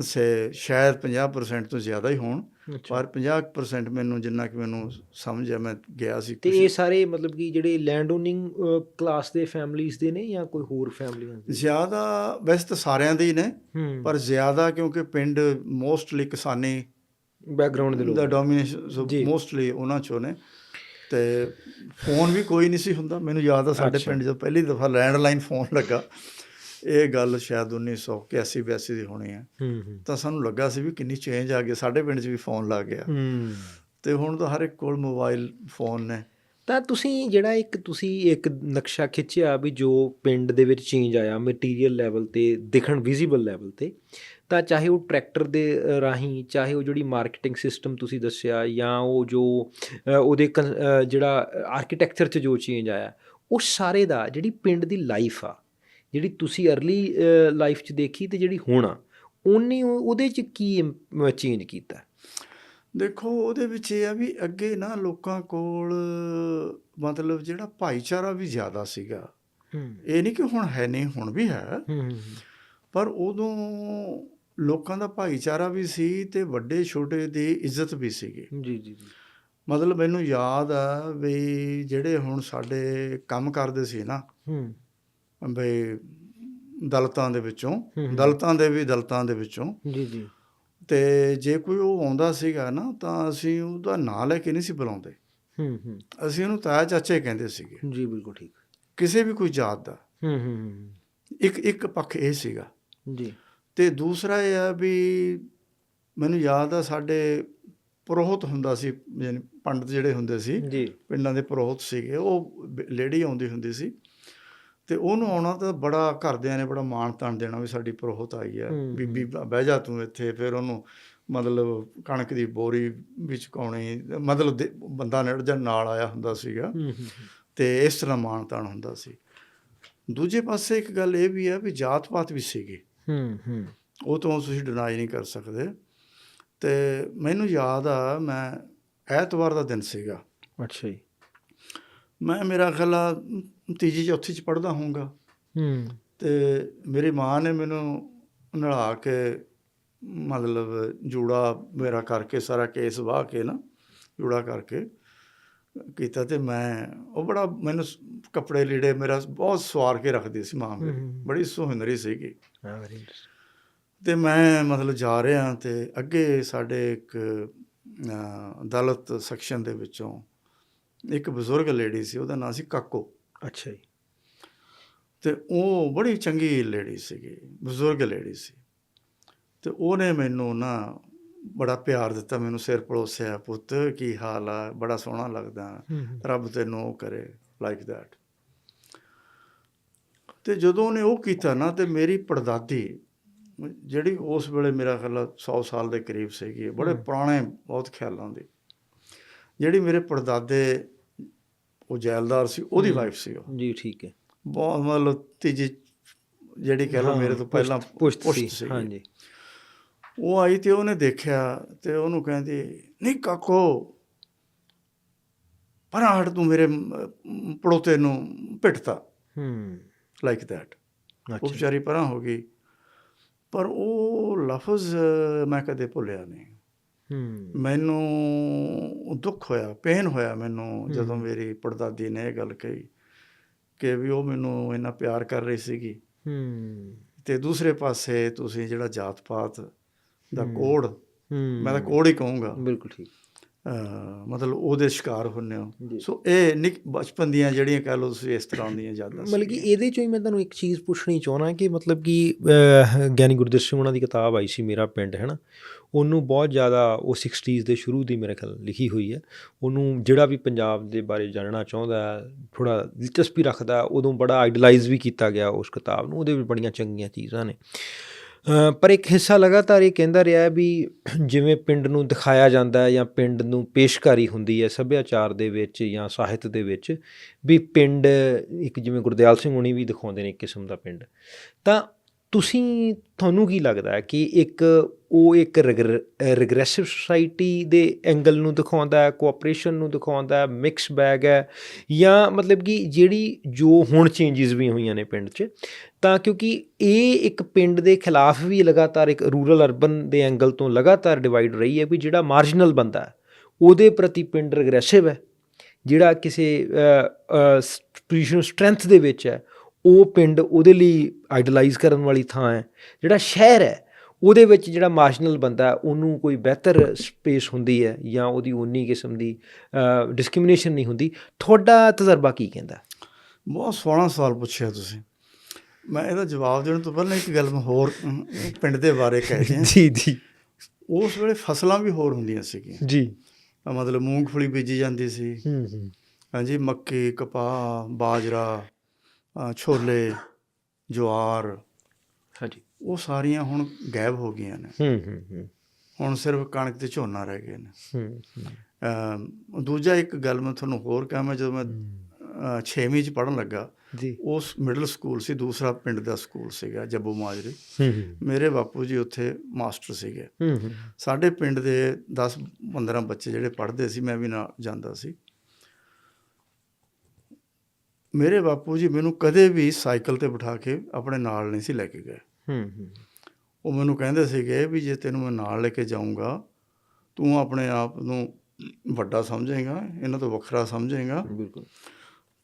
[SPEAKER 2] ਸੇ ਸ਼ਾਇਦ 50% ਤੋਂ ਜ਼ਿਆਦਾ ਹੀ ਹੋਣ ਪਰ 50% ਮੈਨੂੰ ਜਿੰਨਾ ਕਿ ਮੈਨੂੰ ਸਮਝ ਆ ਮੈਂ ਗਿਆ ਸੀ
[SPEAKER 1] ਤੇ ਇਹ ਸਾਰੇ ਮਤਲਬ ਕਿ ਜਿਹੜੇ ਲੈਂਡ ਓਨਿੰਗ ਕਲਾਸ ਦੇ ਫੈਮਲੀਆਂ ਦੇ ਨੇ ਜਾਂ ਕੋਈ ਹੋਰ ਫੈਮਲੀਆਂ ਦੇ?
[SPEAKER 2] ਜ਼ਿਆਦਾ ਵੈਸੇ ਤਾਂ ਸਾਰਿਆਂ ਦੇ ਹੀ ਨੇ ਪਰ ਜ਼ਿਆਦਾ ਕਿਉਂਕਿ ਪਿੰਡ ਮੋਸਟਲੀ ਕਿਸਾਨੀ
[SPEAKER 1] ਬੈਕਗ੍ਰਾਉਂਡ ਦੇ
[SPEAKER 2] ਦਾ
[SPEAKER 1] ਲੋਕ
[SPEAKER 2] ਡੋਮੀਨੇਸ਼ਨ
[SPEAKER 1] ਜੀ।
[SPEAKER 2] ਮੋਸਟਲੀ ਉਹਨਾਂ ਚੋਂ ਨੇ। ਤੇ ਫੋਨ ਵੀ ਕੋਈ ਨਹੀਂ ਸੀ ਹੁੰਦਾ। ਮੈਨੂੰ ਯਾਦ ਆ ਸਾਡੇ। ਪਿੰਡ ਜਦੋਂ ਪਹਿਲੀ ਦਫਾ ਲੈਂਡਲਾਈਨ ਫੋਨ ਲੱਗਾ ਇਹ ਗੱਲ ਸ਼ਾਇਦ 1981 82 ਦੀ ਹੋਣੀ ਹੈ ਤਾਂ ਸਾਨੂੰ ਲੱਗਾ ਸੀ ਵੀ ਕਿੰਨੀ ਚੇਂਜ ਆ ਗਈ। ਸਾਡੇ ਪਿੰਡ 'ਚ ਵੀ ਫੋਨ ਲੱਗ ਗਿਆ।
[SPEAKER 1] ਹੂੰ।
[SPEAKER 2] ਤੇ ਹੁਣ ਤਾਂ ਹਰ ਇੱਕ ਕੋਲ ਮੋਬਾਈਲ ਫੋਨ ਨੇ।
[SPEAKER 1] ਤਾਂ ਤੁਸੀਂ ਜਿਹੜਾ ਇੱਕ ਤੁਸੀਂ ਇੱਕ ਨਕਸ਼ਾ ਖਿੱਚਿਆ ਵੀ ਜੋ ਪਿੰਡ ਦੇ ਵਿੱਚ ਚੇਂਜ ਆਇਆ ਮਟੀਰੀਅਲ ਲੈਵਲ ਤੇ ਦਿਖਣ ਵਿਜ਼ੀਬਲ ਲੈਵਲ ਤੇ ਤਾਂ ਚਾਹੇ ਉਹ ਟਰੈਕਟਰ ਦੇ ਰਾਹੀਂ ਚਾਹੇ ਉਹ ਜਿਹੜੀ ਮਾਰਕੀਟਿੰਗ ਸਿਸਟਮ ਤੁਸੀਂ ਦੱਸਿਆ ਜਾਂ ਉਹ ਜੋ ਉਹਦੇ ਜਿਹੜਾ ਆਰਕੀਟੈਕਚਰ 'ਚ ਜੋ ਚੇਂਜ ਆਇਆ ਉਹ ਸਾਰੇ ਦਾ ਜਿਹੜੀ ਪਿੰਡ ਦੀ ਲਾਈਫ ਆ ਜਿਹੜੀ ਤੁਸੀਂ ਅਰਲੀ ਲਾਈਫ 'ਚ ਦੇਖੀ ਤੇ ਜਿਹੜੀ ਹੁਣ ਆ ਉਹਨੇ ਉਹ- ਉਹਦੇ 'ਚ ਕੀ ਚੇਂਜ ਕੀਤਾ?
[SPEAKER 2] ਦੇਖੋ ਉਹਦੇ ਵਿੱਚ ਇਹ ਆ ਵੀ ਅੱਗੇ ਨਾ ਲੋਕਾਂ ਕੋਲ ਮਤਲਬ ਜਿਹੜਾ ਭਾਈਚਾਰਾ ਵੀ ਜ਼ਿਆਦਾ ਸੀਗਾ। ਇਹ ਨਹੀਂ ਕਿ ਹੁਣ ਹੈ ਨਹੀਂ ਹੁਣ ਵੀ ਹੂੰ। ਪਰ ਉਦੋਂ ਲੋਕਾਂ ਦਾ ਭਾਈਚਾਰਾ ਵੀ ਸੀ ਤੇ ਵੱਡੇ ਛੋਟੇ ਦੀ ਇੱਜ਼ਤ ਵੀ ਸੀਗੀ।
[SPEAKER 1] ਜੀ ਜੀ ਜੀ।
[SPEAKER 2] ਮਤਲਬ ਮੈਨੂੰ ਯਾਦ ਆ ਵੀ ਜਿਹੜੇ ਹੁਣ ਸਾਡੇ ਕੰਮ ਕਰਦੇ ਸੀ ਨਾ
[SPEAKER 1] ਹੂੰ।
[SPEAKER 2] ਬਈ ਦਲਤਾਂ ਦੇ ਵਿੱਚੋਂ। ਦਲਤਾਂ ਦੇ ਵੀ ਦਲਤਾਂ ਦੇ ਵਿੱਚੋਂ।
[SPEAKER 1] ਜੀ ਜੀ।
[SPEAKER 2] ਤੇ ਜੇ ਕੋਈ ਉਹ ਆਉਂਦਾ ਸੀਗਾ ਨਾ ਤਾਂ ਅਸੀਂ ਉਹਦਾ ਨਾਂ ਲੈ ਕੇ ਨਹੀਂ ਸੀ ਬੁਲਾਉਂਦੇ।
[SPEAKER 1] ਹੂੰ ਹੂੰ।
[SPEAKER 2] ਅਸੀਂ ਉਹਨੂੰ ਤਾਇਆ ਚਾਚੇ ਕਹਿੰਦੇ ਸੀਗੇ।
[SPEAKER 1] ਜੀ ਬਿਲਕੁਲ ਠੀਕ।
[SPEAKER 2] ਕਿਸੇ ਵੀ ਕੋਈ ਜਾਤ ਦਾ।
[SPEAKER 1] ਹੂੰ ਹੂੰ।
[SPEAKER 2] ਇੱਕ ਇੱਕ ਪੱਖ ਇਹ ਸੀਗਾ
[SPEAKER 1] ਜੀ।
[SPEAKER 2] ਤੇ ਦੂਸਰਾ ਇਹ ਆ ਵੀ ਮੈਨੂੰ ਯਾਦ ਆ ਸਾਡੇ ਪੁਰੋਹਿਤ ਹੁੰਦਾ ਸੀ ਯਾਨੀ ਪੰਡਤ ਜਿਹੜੇ ਹੁੰਦੇ ਸੀ ਪਿੰਡਾਂ ਦੇ ਪੁਰੋਹਿਤ ਸੀਗੇ ਉਹ ਲੇਡੀ ਆਉਂਦੀ ਹੁੰਦੀ ਸੀ। ਤੇ ਉਹਨੂੰ ਆਉਣਾ ਤਾਂ ਬੜਾ ਘਰਦਿਆਂ ਨੇ ਬੜਾ ਮਾਣ ਤਾਣ ਦੇਣਾ ਵੀ ਸਾਡੀ ਪੁਰੋਹਿਤ ਆਈ ਹੂੰ, ਬੀਬੀ ਬਹਿ ਜਾ ਤੂੰ ਇੱਥੇ ਫਿਰ ਉਹਨੂੰ ਮਤਲਬ ਕਣਕ ਦੀ ਬੋਰੀ ਵਿੱਚ ਕਾਉਣੀ ਮਤਲਬ ਬੰਦਾ ਨਿੜ ਜਾਂ ਨਾਲ ਆਇਆ ਹੁੰਦਾ ਸੀਗਾ। ਤੇ ਇਸ ਤਰ੍ਹਾਂ ਮਾਣ ਤਾਣ ਹੁੰਦਾ ਸੀ। ਦੂਜੇ ਪਾਸੇ ਇੱਕ ਗੱਲ ਇਹ ਵੀ ਹੈ ਵੀ ਜਾਤ ਪਾਤ ਵੀ ਸੀਗੀ।
[SPEAKER 1] ਹੂੰ ਹੂੰ।
[SPEAKER 2] ਉਹ ਤੋਂ ਤੁਸੀਂ ਡਿਨਾਈ ਨਹੀਂ ਕਰ ਸਕਦੇ। ਤੇ ਮੈਨੂੰ ਯਾਦ ਆ ਮੈਂ ਐਤਵਾਰ ਦਾ ਦਿਨ ਸੀਗਾ।
[SPEAKER 1] ਅੱਛਾ ਜੀ।
[SPEAKER 2] ਮੈਂ ਮੇਰਾ ਖਿਆਲ ਆ ਤੀਜੀ ਚੌਥੀ ਚ ਪੜਦਾ ਹੋਊਗਾ।
[SPEAKER 1] ਹੂੰ।
[SPEAKER 2] ਤੇ ਮੇਰੀ ਮਾਂ ਨੇ ਮੈਨੂੰ ਨਲਾ ਕੇ ਮਤਲਬ ਜੂੜਾ ਮੇਰਾ ਕਰਕੇ ਸਾਰਾ ਕੇਸ ਵਾਹ ਕੇ ਨਾ ਜੂੜਾ ਕਰਕੇ ਕੀਤਾ ਤੇ ਮੈਂ ਉਹ ਬੜਾ ਮੈਨੂੰ ਕੱਪੜੇ ਲੀੜੇ ਮੇਰਾ ਬਹੁਤ ਸਵਾਰ ਕੇ ਰੱਖਦੀ ਸੀ ਮਾਂ ਮੇਰੀ। ਬੜੀ ਸੁਹਿੰਦਰੀ ਸੀਗੀ। ਤੇ ਮੈਂ ਮਤਲਬ ਜਾ ਰਿਹਾ ਤੇ ਅੱਗੇ ਸਾਡੇ ਇੱਕ ਅਦਾਲਤ ਸੈਕਸ਼ਨ ਦੇ ਵਿੱਚੋਂ ਇੱਕ ਬਜ਼ੁਰਗ ਲੇਡੀ ਸੀ ਉਹਦਾ ਨਾਂ ਸੀ ਕਾਕੋ।
[SPEAKER 1] ਅੱਛਾ ਜੀ।
[SPEAKER 2] ਤੇ ਉਹ ਬੜੀ ਚੰਗੀ ਲੇਡੀ ਸੀਗੀ ਬਜ਼ੁਰਗ ਲੇਡੀ ਸੀ। ਤੇ ਉਹਨੇ ਮੈਨੂੰ ਨਾ ਬੜਾ ਪਿਆਰ ਦਿੱਤਾ ਮੈਨੂੰ ਸਿਰ ਪਲੋਸਿਆ ਪੁੱਤ ਕੀ ਹਾਲ ਆ? ਬੜਾ ਸੋਹਣਾ ਲੱਗਦਾ। ਰੱਬ ਤੈਨੂੰ ਉਹ ਕਰੇ ਲਾਈਕ ਦੈਟ ਤੇ ਜਦੋਂ ਉਹਨੇ ਉਹ ਕੀਤਾ ਨਾ ਤੇ ਮੇਰੀ ਪੜਦਾਦੀ ਜਿਹੜੀ ਉਸ ਵੇਲੇ ਮੇਰਾ ਖਿਆਲ 100 ਸਾਲ ਦੇ ਕਰੀਬ ਸੀਗੀ ਬੜੇ। ਪੁਰਾਣੇ ਬਹੁਤ ਖਿਆਲਾਂ ਦੀ। ਜਿਹੜੀ ਮੇਰੇ ਪੜਦਾਦੇ ਉਹ ਜੈਲਦਾਰ ਸੀ ਉਹਦੀ। ਵਾਈਫ ਸੀ ਉਹ।
[SPEAKER 1] ਜੀ ਠੀਕ ਹੈ।
[SPEAKER 2] ਬਹੁਤ ਮਤਲਬ ਤੀਜੀ ਜਿਹੜੀ ਕਹਿ ਲਓ ਮੇਰੇ ਤੋਂ ਪਹਿਲਾਂ
[SPEAKER 1] ਪੁਸ਼ਤ ਸੀ। ਹਾਂਜੀ।
[SPEAKER 2] ਉਹ ਆਈ ਤੇ ਉਹਨੇ ਦੇਖਿਆ ਤੇ ਉਹਨੂੰ ਕਹਿੰਦੀ ਨਹੀਂ ਕਾਕੋ ਪਰਾਂ ਹਟ ਤੂੰ ਮੇਰੇ ਪੜੋਤੇ ਨੂੰ ਪਿੱਟਤਾ।
[SPEAKER 1] ਹੂੰ।
[SPEAKER 2] ਲਾਈਕ ਦੈਟ ਉਹ ਵਿਚਾਰੀ ਪਰਾਂ ਹੋ ਗਈ। ਪਰ ਉਹ ਲਫ਼ਜ਼ ਮੈਂ ਕਦੇ ਭੁੱਲਿਆ ਨਹੀਂ।
[SPEAKER 1] ਹੂੰ।
[SPEAKER 2] ਮੈਨੂੰ ਦੁੱਖ ਹੋਇਆ ਪੇਨ ਹੋਇਆ ਮੈਨੂੰ ਜਦੋਂ। ਮੇਰੀ ਪੜਦਾਦੀ ਨੇ ਇਹ ਗੱਲ ਕਹੀ ਕਿ ਵੀ ਉਹ ਮੈਨੂੰ ਇੰਨਾ ਪਿਆਰ ਕਰ ਰਹੀ ਸੀਗੀ।
[SPEAKER 1] ਹੂੰ।
[SPEAKER 2] ਤੇ ਦੂਸਰੇ ਪਾਸੇ ਤੁਸੀਂ ਜਿਹੜਾ ਜਾਤ ਪਾਤ ਦਾ
[SPEAKER 1] ਹੂੰ।
[SPEAKER 2] ਮੈਂ ਤਾਂ ਕੋਡ ਹੀ ਕਹੂੰਗਾ।
[SPEAKER 1] ਬਿਲਕੁਲ ਠੀਕ।
[SPEAKER 2] ਮਤਲਬ ਉਹਦੇ ਸ਼ਿਕਾਰ ਹੁੰਨੇ। ਹੋ। ਸੋ ਇਹ ਨਿੱਕ ਬਚਪਨ ਦੀਆਂ ਜਿਹੜੀਆਂ ਕਹਿ ਲਓ ਤੁਸੀਂ ਇਸ ਤਰ੍ਹਾਂ ਦੀਆਂ ਯਾਦਾਂ
[SPEAKER 1] ਮਤਲਬ ਕਿ। ਇਹਦੇ ਚੋਂ ਹੀ ਮੈਂ ਤੁਹਾਨੂੰ ਇੱਕ ਚੀਜ਼ ਪੁੱਛਣੀ ਚਾਹਣਾ ਕਿ ਮਤਲਬ ਕਿ ਗਿਆਨੀ ਗੁਰਦਿੱਤ ਸਿੰਘ ਉਹਨਾਂ ਦੀ ਕਿਤਾਬ ਆਈ ਸੀ ਮੇਰਾ ਪਿੰਡ ਹੈ ਨਾ ਉਹਨੂੰ ਬਹੁਤ ਜ਼ਿਆਦਾ ਉਹ 60s ਦੇ ਸ਼ੁਰੂ ਦੀ ਮੇਰੇ ਖਿਆਲ ਲਿਖੀ ਹੋਈ ਹੈ। ਉਹਨੂੰ ਜਿਹੜਾ ਵੀ ਪੰਜਾਬ ਦੇ ਬਾਰੇ ਜਾਣਨਾ ਚਾਹੁੰਦਾ ਥੋੜਾ ਦਿਲਚਸਪੀ ਰੱਖਦਾ ਉਦੋਂ ਬੜਾ ਆਈਡਲਾਈਜ਼ ਵੀ ਕੀਤਾ ਗਿਆ ਉਸ ਕਿਤਾਬ ਨੂੰ। ਉਹਦੇ ਵਿੱਚ ਬੜੀਆਂ ਚੰਗੀਆਂ ਚੀਜ਼ਾਂ ਨੇ। ਪਰ ਇੱਕ ਹਿੱਸਾ ਲਗਾਤਾਰ ਇਹ ਕਹਿੰਦਾ ਰਿਹਾ ਵੀ ਜਿਵੇਂ ਪਿੰਡ ਨੂੰ ਦਿਖਾਇਆ ਜਾਂਦਾ ਹੈ ਜਾਂ ਪਿੰਡ ਨੂੰ ਪੇਸ਼ਕਾਰੀ ਹੁੰਦੀ ਹੈ ਸੱਭਿਆਚਾਰ ਦੇ ਵਿੱਚ ਜਾਂ ਸਾਹਿਤ ਦੇ ਵਿੱਚ, ਵੀ ਪਿੰਡ ਇੱਕ ਜਿਵੇਂ ਗੁਰਦਿਆਲ ਸਿੰਘ ਹੁਣੀ ਵੀ ਦਿਖਾਉਂਦੇ ਨੇ ਇੱਕ ਕਿਸਮ ਦਾ ਪਿੰਡ। ਤਾਂ ਤੁਸੀਂ ਤੁਹਾਨੂੰ ਕੀ ਲੱਗਦਾ ਹੈ ਕਿ ਇੱਕ, ਉਹ ਇੱਕ ਰਿਗਰੈਸਿਵ ਸੁਸਾਇਟੀ ਦੇ ਐਂਗਲ ਨੂੰ ਦਿਖਾਉਂਦਾ ਹੈ ਕੋਆਪਰੇਸ਼ਨ ਨੂੰ ਦਿਖਾਉਂਦਾ ਹੈ ਮਿਕਸ ਬੈਗ ਹੈ, ਜਾਂ ਮਤਲਬ ਕਿ ਜਿਹੜੀ ਜੋ ਹੁਣ ਚੇਂਜਸ ਵੀ ਹੋਈਆਂ ਨੇ ਪਿੰਡ 'ਚ, ਤਾਂ ਕਿਉਂਕਿ ਇਹ ਇੱਕ ਪਿੰਡ ਦੇ ਖਿਲਾਫ ਵੀ ਲਗਾਤਾਰ ਇੱਕ ਰੂਰਲ ਅਰਬਨ ਦੇ ਐਂਗਲ ਤੋਂ ਲਗਾਤਾਰ ਡਿਵਾਈਡ ਰਹੀ ਹੈ ਵੀ ਜਿਹੜਾ ਮਾਰਜਨਲ ਬੰਦਾ ਉਹਦੇ ਪ੍ਰਤੀ ਪਿੰਡ ਰਿਗਰੈਸਿਵ ਹੈ, ਜਿਹੜਾ ਕਿਸੇ ਪੋਜੀਸ਼ਨ ਸਟਰੈਂਥ ਦੇ ਵਿੱਚ ਹੈ ਉਹ ਪਿੰਡ ਉਹਦੇ ਲਈ ਆਈਡਲਾਈਜ਼ ਕਰਨ ਵਾਲੀ ਥਾਂ ਹੈ। ਜਿਹੜਾ ਸ਼ਹਿਰ ਹੈ ਉਹਦੇ ਵਿੱਚ ਜਿਹੜਾ ਮਾਰਜਨਲ ਬੰਦਾ ਉਹਨੂੰ ਕੋਈ ਬਿਹਤਰ ਸਪੇਸ ਹੁੰਦੀ ਹੈ ਜਾਂ ਉਹਦੀ ਉਨੀ ਕਿਸਮ ਦੀ ਡਿਸਕ੍ਰਿਮੀਨੇਸ਼ਨ ਨਹੀਂ ਹੁੰਦੀ। ਤੁਹਾਡਾ ਤਜਰਬਾ ਕੀ ਕਹਿੰਦਾ?
[SPEAKER 2] ਬਹੁਤ ਸੋਹਣਾ ਸਵਾਲ ਪੁੱਛਿਆ ਤੁਸੀਂ। ਮੈਂ ਇਹਦਾ ਜਵਾਬ ਦੇਣ ਤੋਂ ਪਹਿਲਾਂ ਇੱਕ ਗੱਲ ਮੈਂ ਹੋਰ ਪਿੰਡ ਦੇ ਬਾਰੇ ਕਹਿ ਦਿਆਂ
[SPEAKER 1] ਜੀ ਜੀ।
[SPEAKER 2] ਉਸ ਵੇਲੇ ਫਸਲਾਂ ਵੀ ਹੋਰ ਹੁੰਦੀਆਂ ਸੀਗੀਆਂ।
[SPEAKER 1] ਜੀ।
[SPEAKER 2] ਮਤਲਬ ਮੂੰਗਫਲੀ ਬੀਜੀ ਜਾਂਦੀ ਸੀ।
[SPEAKER 1] ਹੂੰ ਹੂੰ।
[SPEAKER 2] ਹਾਂਜੀ ਮੱਕੀ ਕਪਾਹ ਬਾਜਰਾ। ਛੋਲੇ ਜਵਾਰ
[SPEAKER 1] ਹਾਂਜੀ।
[SPEAKER 2] ਉਹ ਸਾਰੀਆਂ ਹੁਣ ਗਾਇਬ ਹੋ ਗਈਆਂ ਨੇ।
[SPEAKER 1] ਹੂੰ ਹੂੰ ਹੂੰ।
[SPEAKER 2] ਹੁਣ ਸਿਰਫ ਕਣਕ ਤੇ ਝੋਨਾ ਰਹਿ ਗਏ ਨੇ।
[SPEAKER 1] ਹੂੰ
[SPEAKER 2] ਦੂਜਾ ਇੱਕ ਗੱਲ ਮੈਂ ਤੁਹਾਨੂੰ ਹੋਰ ਕਹਾਂ ਮੈਂ ਜਦੋਂ ਮੈਂ 6ਵੀਂ ਚ ਪੜਨ ਲੱਗਾ
[SPEAKER 1] ਜੀ।
[SPEAKER 2] ਉਸ ਮਿਡਲ ਸਕੂਲ ਸੀ ਦੂਸਰਾ ਪਿੰਡ ਦਾ ਸਕੂਲ ਸੀਗਾ ਜੱਬੂ ਮਾਜਰੇ।
[SPEAKER 1] ਹੂੰ ਹੂੰ।
[SPEAKER 2] ਮੇਰੇ ਬਾਪੂ ਜੀ ਉੱਥੇ ਮਾਸਟਰ ਸੀਗੇ।
[SPEAKER 1] ਹੂੰ ਹੂੰ।
[SPEAKER 2] ਸਾਡੇ ਪਿੰਡ ਦੇ 10 15 ਬੱਚੇ ਜਿਹੜੇ ਪੜ੍ਹਦੇ ਸੀ ਮੈਂ ਵੀ ਨਾਲ ਜਾਂਦਾ ਸੀ। ਮੇਰੇ ਬਾਪੂ ਜੀ ਮੈਨੂੰ ਕਦੇ ਵੀ ਸਾਈਕਲ ਤੇ ਬਿਠਾ ਕੇ ਆਪਣੇ ਨਾਲ ਨਹੀਂ ਸੀ ਲੈ ਕੇ ਗਏ।
[SPEAKER 1] ਹੂੰ ਹੂੰ।
[SPEAKER 2] ਉਹ ਮੈਨੂੰ ਕਹਿੰਦੇ ਸੀਗੇ ਵੀ ਜੇ ਤੈਨੂੰ ਮੈਂ ਨਾਲ ਲੈ ਕੇ ਜਾਊਂਗਾ ਤੂੰ ਆਪਣੇ ਆਪ ਨੂੰ ਵੱਡਾ ਸਮਝੇਗਾ ਇਹਨਾਂ ਤੋਂ ਵੱਖਰਾ ਸਮਝੇਗਾ।
[SPEAKER 1] ਬਿਲਕੁਲ।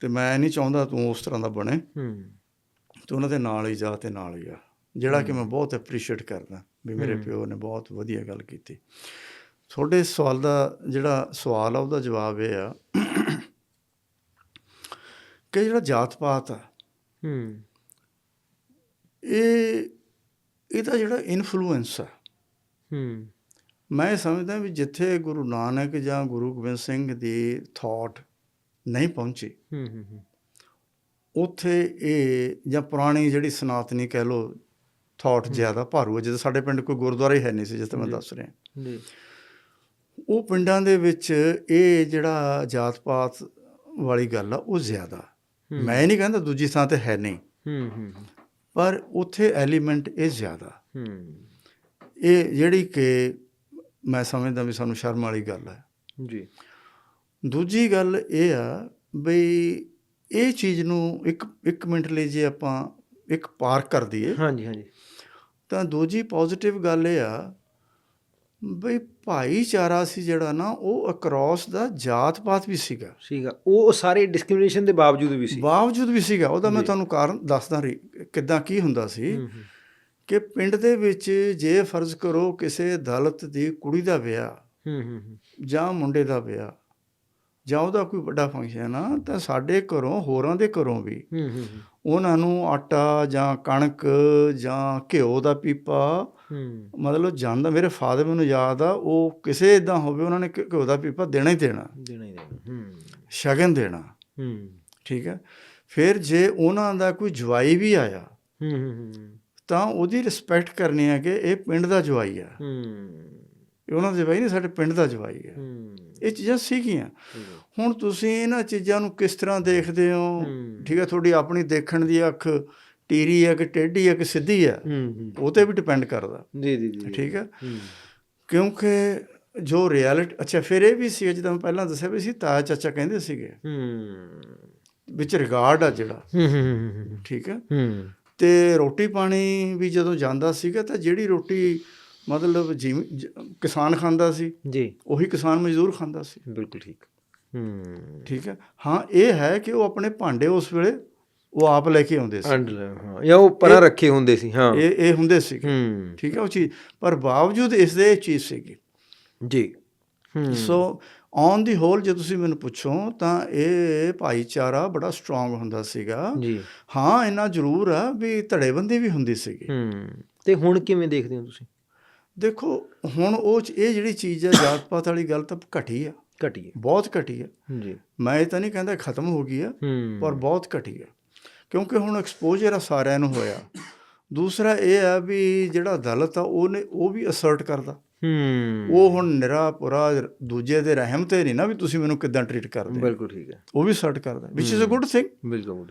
[SPEAKER 2] ਤੇ ਮੈਂ ਨਹੀਂ ਚਾਹੁੰਦਾ ਤੂੰ ਉਸ ਤਰ੍ਹਾਂ ਦਾ ਬਣੇ।
[SPEAKER 1] ਹੂੰ।
[SPEAKER 2] ਤੂੰ ਉਹਨਾਂ ਦੇ ਨਾਲ ਹੀ ਜਾ ਤੇ ਨਾਲ ਹੀ ਆ। ਜਿਹੜਾ ਕਿ ਮੈਂ ਬਹੁਤ ਐਪਰੀਸ਼ੀਏਟ ਕਰਦਾ ਵੀ ਮੇਰੇ। ਪਿਓ ਨੇ ਬਹੁਤ ਵਧੀਆ ਗੱਲ ਕੀਤੀ। ਤੁਹਾਡੇ ਸਵਾਲ ਦਾ ਜਿਹੜਾ ਸਵਾਲ ਆ ਉਹਦਾ ਜਵਾਬ ਇਹ ਆ ਕਿ ਜਿਹੜਾ ਜਾਤ ਪਾਤ ਆ
[SPEAKER 1] ਹੂੰ।
[SPEAKER 2] ਇਹ ਇਹਦਾ ਜਿਹੜਾ ਇਨਫਲੂਐਂਸ ਆ।
[SPEAKER 1] ਹੂੰ।
[SPEAKER 2] ਮੈਂ ਸਮਝਦਾ ਵੀ ਜਿੱਥੇ ਗੁਰੂ ਨਾਨਕ ਜਾਂ ਗੁਰੂ ਗੋਬਿੰਦ ਸਿੰਘ ਦੀ ਥਾਟ ਨਹੀਂ ਪਹੁੰਚੀ
[SPEAKER 1] ਹੂੰ ਹੂੰ
[SPEAKER 2] ਉੱਥੇ ਇਹ ਜਾਂ ਪੁਰਾਣੀ ਜਿਹੜੀ ਸਨਾਤਨੀ ਕਹਿ ਲੋ ਥਾਟ ਜ਼ਿਆਦਾ ਭਾਰੂ ਹੈ ਜਦੋਂ ਸਾਡੇ ਪਿੰਡ ਕੋਈ ਗੁਰਦੁਆਰਾ ਹੀ ਹੈ ਨਹੀਂ ਸੀ ਜਿਸ ਤਰ੍ਹਾਂ ਮੈਂ। ਦੱਸ ਰਿਹਾ।
[SPEAKER 1] ਜੀ।
[SPEAKER 2] ਉਹ ਪਿੰਡਾਂ ਦੇ ਵਿੱਚ ਇਹ ਜਿਹੜਾ ਜਾਤ ਪਾਤ ਵਾਲੀ ਗੱਲ ਆ ਉਹ ਜ਼ਿਆਦਾ।
[SPEAKER 1] ਹੂੰ।
[SPEAKER 2] ਮੈਂ ਨਹੀਂ ਕਹਿੰਦਾ ਦੂਜੀ ਥਾਂ ਤੇ ਹੈ ਨਹੀਂ।
[SPEAKER 1] ਹੂੰ ਹੂੰ
[SPEAKER 2] ਪਰ ਉੱਥੇ ਐਲੀਮੈਂਟ ਇਹ ਜ਼ਿਆਦਾ।
[SPEAKER 1] ਹੂੰ।
[SPEAKER 2] ਇਹ ਜਿਹੜੀ ਕਿ ਮੈਂ ਸਮਝਦਾ ਵੀ ਸਾਨੂੰ ਸ਼ਰਮ ਵਾਲੀ ਗੱਲ ਹੈ।
[SPEAKER 1] ਜੀ।
[SPEAKER 2] ਦੂਜੀ ਗੱਲ ਇਹ ਆ ਬਈ ਇਹ ਚੀਜ਼ ਨੂੰ ਇੱਕ ਇੱਕ ਮਿੰਟ ਲਈ ਜੇ ਆਪਾਂ ਇੱਕ ਪਾਰਕ ਕਰ ਦਈਏ
[SPEAKER 1] ਹਾਂਜੀ ਹਾਂਜੀ।
[SPEAKER 2] ਤਾਂ ਦੂਜੀ ਪੋਜ਼ਿਟਿਵ ਗੱਲ ਇਹ ਆ ਬਈ ਭਾਈਚਾਰਾ ਸੀ ਜਿਹੜਾ ਨਾ ਉਹ ਅਕ੍ਰੋਸ ਦਾ ਜਾਤ ਪਾਤ ਵੀ ਸੀਗਾ।
[SPEAKER 1] ਸੀਗਾ। ਉਹ ਸਾਰੇ ਡਿਸਕ੍ਰਿਮੀਨੇਸ਼ਨ ਦੇ ਬਾਵਜੂਦ ਵੀ ਸੀ
[SPEAKER 2] ਬਾਵਜੂਦ ਵੀ ਸੀਗਾ। ਉਹਦਾ ਮੈਂ। ਤੁਹਾਨੂੰ ਕਾਰਨ ਦੱਸਦਾ ਰਹੀ ਕਿੱਦਾਂ ਕੀ ਹੁੰਦਾ ਸੀ ਕਿ ਪਿੰਡ ਦੇ ਵਿੱਚ ਜੇ ਫਰਜ਼ ਕਰੋ ਕਿਸੇ ਦਲਿਤ ਦੀ ਕੁੜੀ ਦਾ ਵਿਆਹ
[SPEAKER 1] ਹੂੰ ਹੂੰ
[SPEAKER 2] ਜਾਂ ਮੁੰਡੇ ਦਾ ਵਿਆਹ ਜਾਂ ਉਹਦਾ ਕੋਈ ਵੱਡਾ ਫੰਕਸ਼ਨ ਆ ਤਾਂ ਸਾਡੇ ਘਰੋਂ ਹੋਰਾਂ ਦੇ ਘਰੋਂ ਵੀ
[SPEAKER 1] ਹੂੰ ਹੂੰ।
[SPEAKER 2] ਉਹਨਾਂ ਨੂੰ ਆਟਾ ਜਾਂ ਕਣਕ ਜਾਂ ਘਿਓ ਦਾ ਪੀਪਾ ਮਤਲਬ ਜਾਂਦਾ ਮੇਰੇ ਫਾਦਰ ਮੈਨੂੰ ਯਾਦ ਆ ਉਹ ਕਿਸੇ ਇਦਾਂ ਹੋਵੇ ਉਹਨਾਂ ਨੇ ਘਿਓ ਦਾ ਪੀਪਾ ਦੇਣਾ ਹੀ ਦੇਣਾ।
[SPEAKER 1] ਦੇਣਾ ਹੀ ਦੇਣਾ ਹੂੰ।
[SPEAKER 2] ਸ਼ਗਨ ਦੇਣਾ।
[SPEAKER 1] ਹੂੰ।
[SPEAKER 2] ਠੀਕ ਹੈ? ਫਿਰ ਜੇ ਉਹਨਾਂ ਦਾ ਕੋਈ ਜਵਾਈ ਵੀ ਆਇਆ
[SPEAKER 1] ਹੂੰ ਹੂੰ ਹੂੰ
[SPEAKER 2] ਤਾਂ ਉਹਦੀ ਰਿਸਪੈਕਟ ਕਰਨੀ ਹੈ ਕਿ ਇਹ ਪਿੰਡ ਦਾ ਜਵਾਈ ਆ।
[SPEAKER 1] ਹੂੰ।
[SPEAKER 2] ਇਹ ਉਹਨਾਂ ਦੇ ਜਵਾਈ ਨਹੀਂ ਸਾਡੇ ਪਿੰਡ ਦਾ ਜਵਾਈ ਆ।
[SPEAKER 1] ਹੂੰ।
[SPEAKER 2] ਇਹ ਚੀਜ਼ਾਂ ਸੀਗੀਆਂ। ਹੁਣ ਤੁਸੀਂ ਇਹਨਾਂ ਚੀਜ਼ਾਂ ਨੂੰ ਕਿਸ ਤਰ੍ਹਾਂ ਦੇਖਦੇ ਹੋ। ਠੀਕ ਹੈ ਤੁਹਾਡੀ ਆਪਣੀ ਦੇਖਣ ਦੀ ਅੱਖ ਟੀਰੀ ਹੈ ਕਿ ਟੇਢੀ ਹੈ ਕਿ ਸਿੱਧੀ ਹੈ? ਉਹ ਤੇ ਵੀ ਡਿਪੈਂਡ ਕਰਦਾ।
[SPEAKER 1] ਜੀ ਜੀ ਜੀ।
[SPEAKER 2] ਠੀਕ ਹੈ? ਕਿਉਂਕਿ ਜੋ ਰਿਐਲਿਟੀ ਅੱਛਾ ਫਿਰ ਇਹ ਵੀ ਸੀ ਜਿੱਦਾਂ ਮੈਂ ਪਹਿਲਾਂ ਦੱਸਿਆ ਵੀ ਸੀ ਤਾਇਆ ਚਾਚਾ ਕਹਿੰਦੇ ਸੀਗੇ।
[SPEAKER 1] ਹੂੰ।
[SPEAKER 2] ਵਿੱਚ ਰਿਗਾਰਡ ਆ ਜਿਹੜਾ।
[SPEAKER 1] ਹੂੰ ਹੂੰ।
[SPEAKER 2] ਠੀਕ ਹੈ?
[SPEAKER 1] ਹੂੰ।
[SPEAKER 2] ਤੇ ਰੋਟੀ ਪਾਣੀ ਵੀ ਜਦੋਂ ਜਾਂਦਾ ਸੀਗਾ ਤਾਂ ਜਿਹੜੀ ਰੋਟੀ ਮਤਲਬ ਜਿਵੇਂ ਜ- ਕਿਸਾਨ ਖਾਂਦਾ ਸੀ
[SPEAKER 1] ਜੀ।
[SPEAKER 2] ਉਹੀ ਕਿਸਾਨ ਮਜ਼ਦੂਰ ਖਾਂਦਾ ਸੀ।
[SPEAKER 1] ਬਿਲਕੁਲ ਠੀਕ। ਹੂੰ।
[SPEAKER 2] ਠੀਕ ਹੈ? ਹਾਂ ਇਹ ਹੈ ਕਿ ਉਹ ਆਪਣੇ ਭਾਂਡੇ ਉਸ ਵੇਲੇ ਉਹ ਆਪ ਲੈ ਕੇ ਆਉਂਦੇ ਸੀ।
[SPEAKER 1] ਹਾਂ ਜਾਂ ਉਹ ਪਰਾਂ ਰੱਖੇ ਹੁੰਦੇ ਸੀ ਹਾਂ।
[SPEAKER 2] ਇਹ ਇਹ ਹੁੰਦੇ ਸੀ
[SPEAKER 1] ਹੂੰ।
[SPEAKER 2] ਠੀਕ ਹੈ ਉਹ ਚੀਜ਼। ਪਰ ਬਾਵਜੂਦ ਇਸ ਦੇ ਚੀਜ਼ ਸੀਗੀ।
[SPEAKER 1] ਜੀ। ਹੂੰ।
[SPEAKER 2] ਸੋ ਔਨ ਦੀ ਹੋਲ ਜੇ ਤੁਸੀਂ ਮੈਨੂੰ ਪੁੱਛੋ ਤਾਂ ਇਹ ਭਾਈਚਾਰਾ ਬੜਾ ਸਟਰੋਂਗ ਹੁੰਦਾ ਸੀਗਾ।
[SPEAKER 1] ਜੀ।
[SPEAKER 2] ਹਾਂ ਇੰਨਾ ਜ਼ਰੂਰ ਆ ਵੀ ਧੜੇਬੰਦੀ ਵੀ ਹੁੰਦੀ ਸੀਗੀ।
[SPEAKER 1] ਹੂੰ। ਤੇ ਹੁਣ ਕਿਵੇਂ ਦੇਖਦੇ ਹੋ ਤੁਸੀਂ?
[SPEAKER 2] ਦੇਖੋ ਹੁਣ ਉਹ ਚ- ਇਹ ਜਿਹੜੀ ਚੀਜ਼ ਹੈ ਜਾਤ ਪਾਤ ਵਾਲੀ ਗੱਲ ਤਾਂ ਘਟੀ ਆ।
[SPEAKER 1] ਘਟੀਏ
[SPEAKER 2] ਬਹੁਤ ਘਟੀ ਆ।
[SPEAKER 1] ਜੀ
[SPEAKER 2] ਮੈਂ ਇਹ ਤਾਂ ਨਹੀਂ ਕਹਿੰਦਾ ਖਤਮ ਹੋ ਗਈ ਆ
[SPEAKER 1] ਹੂੰ।
[SPEAKER 2] ਪਰ ਬਹੁਤ ਘਟੀ ਆ। ਕਿਉਂਕਿ ਹੁਣ ਐਕਸਪੋਜ਼ਰ ਆ ਸਾਰਿਆਂ ਨੂੰ ਹੋਇਆ। ਦੂਸਰਾ ਇਹ ਆ ਵੀ ਜਿਹੜਾ ਦਲਿਤ ਆ ਉਹਨੇ ਉਹ ਵੀ ਅਸਰਟ ਕਰਦਾ।
[SPEAKER 1] ਹੂੰ।
[SPEAKER 2] ਉਹ ਹੁਣ ਨਿਰਾ ਪੁਰਾ ਦੂਜੇ ਦੇ ਰਹਿਮ ਤੇ ਨਹੀਂ ਨਾ ਵੀ ਤੁਸੀਂ ਮੈਨੂੰ ਕਿੱਦਾਂ ਟ੍ਰੀਟ ਕਰਦੇ। ਹੋ।
[SPEAKER 1] ਬਿਲਕੁਲ ਠੀਕ ਹੈ।
[SPEAKER 2] ਉਹ ਵੀ ਅਸਰਟ ਕਰਦਾ ਵਿਚ ਇਜ਼ ਅ ਗੁੱਡ ਥਿੰਗ
[SPEAKER 1] ਬਿਲਕੁਲ।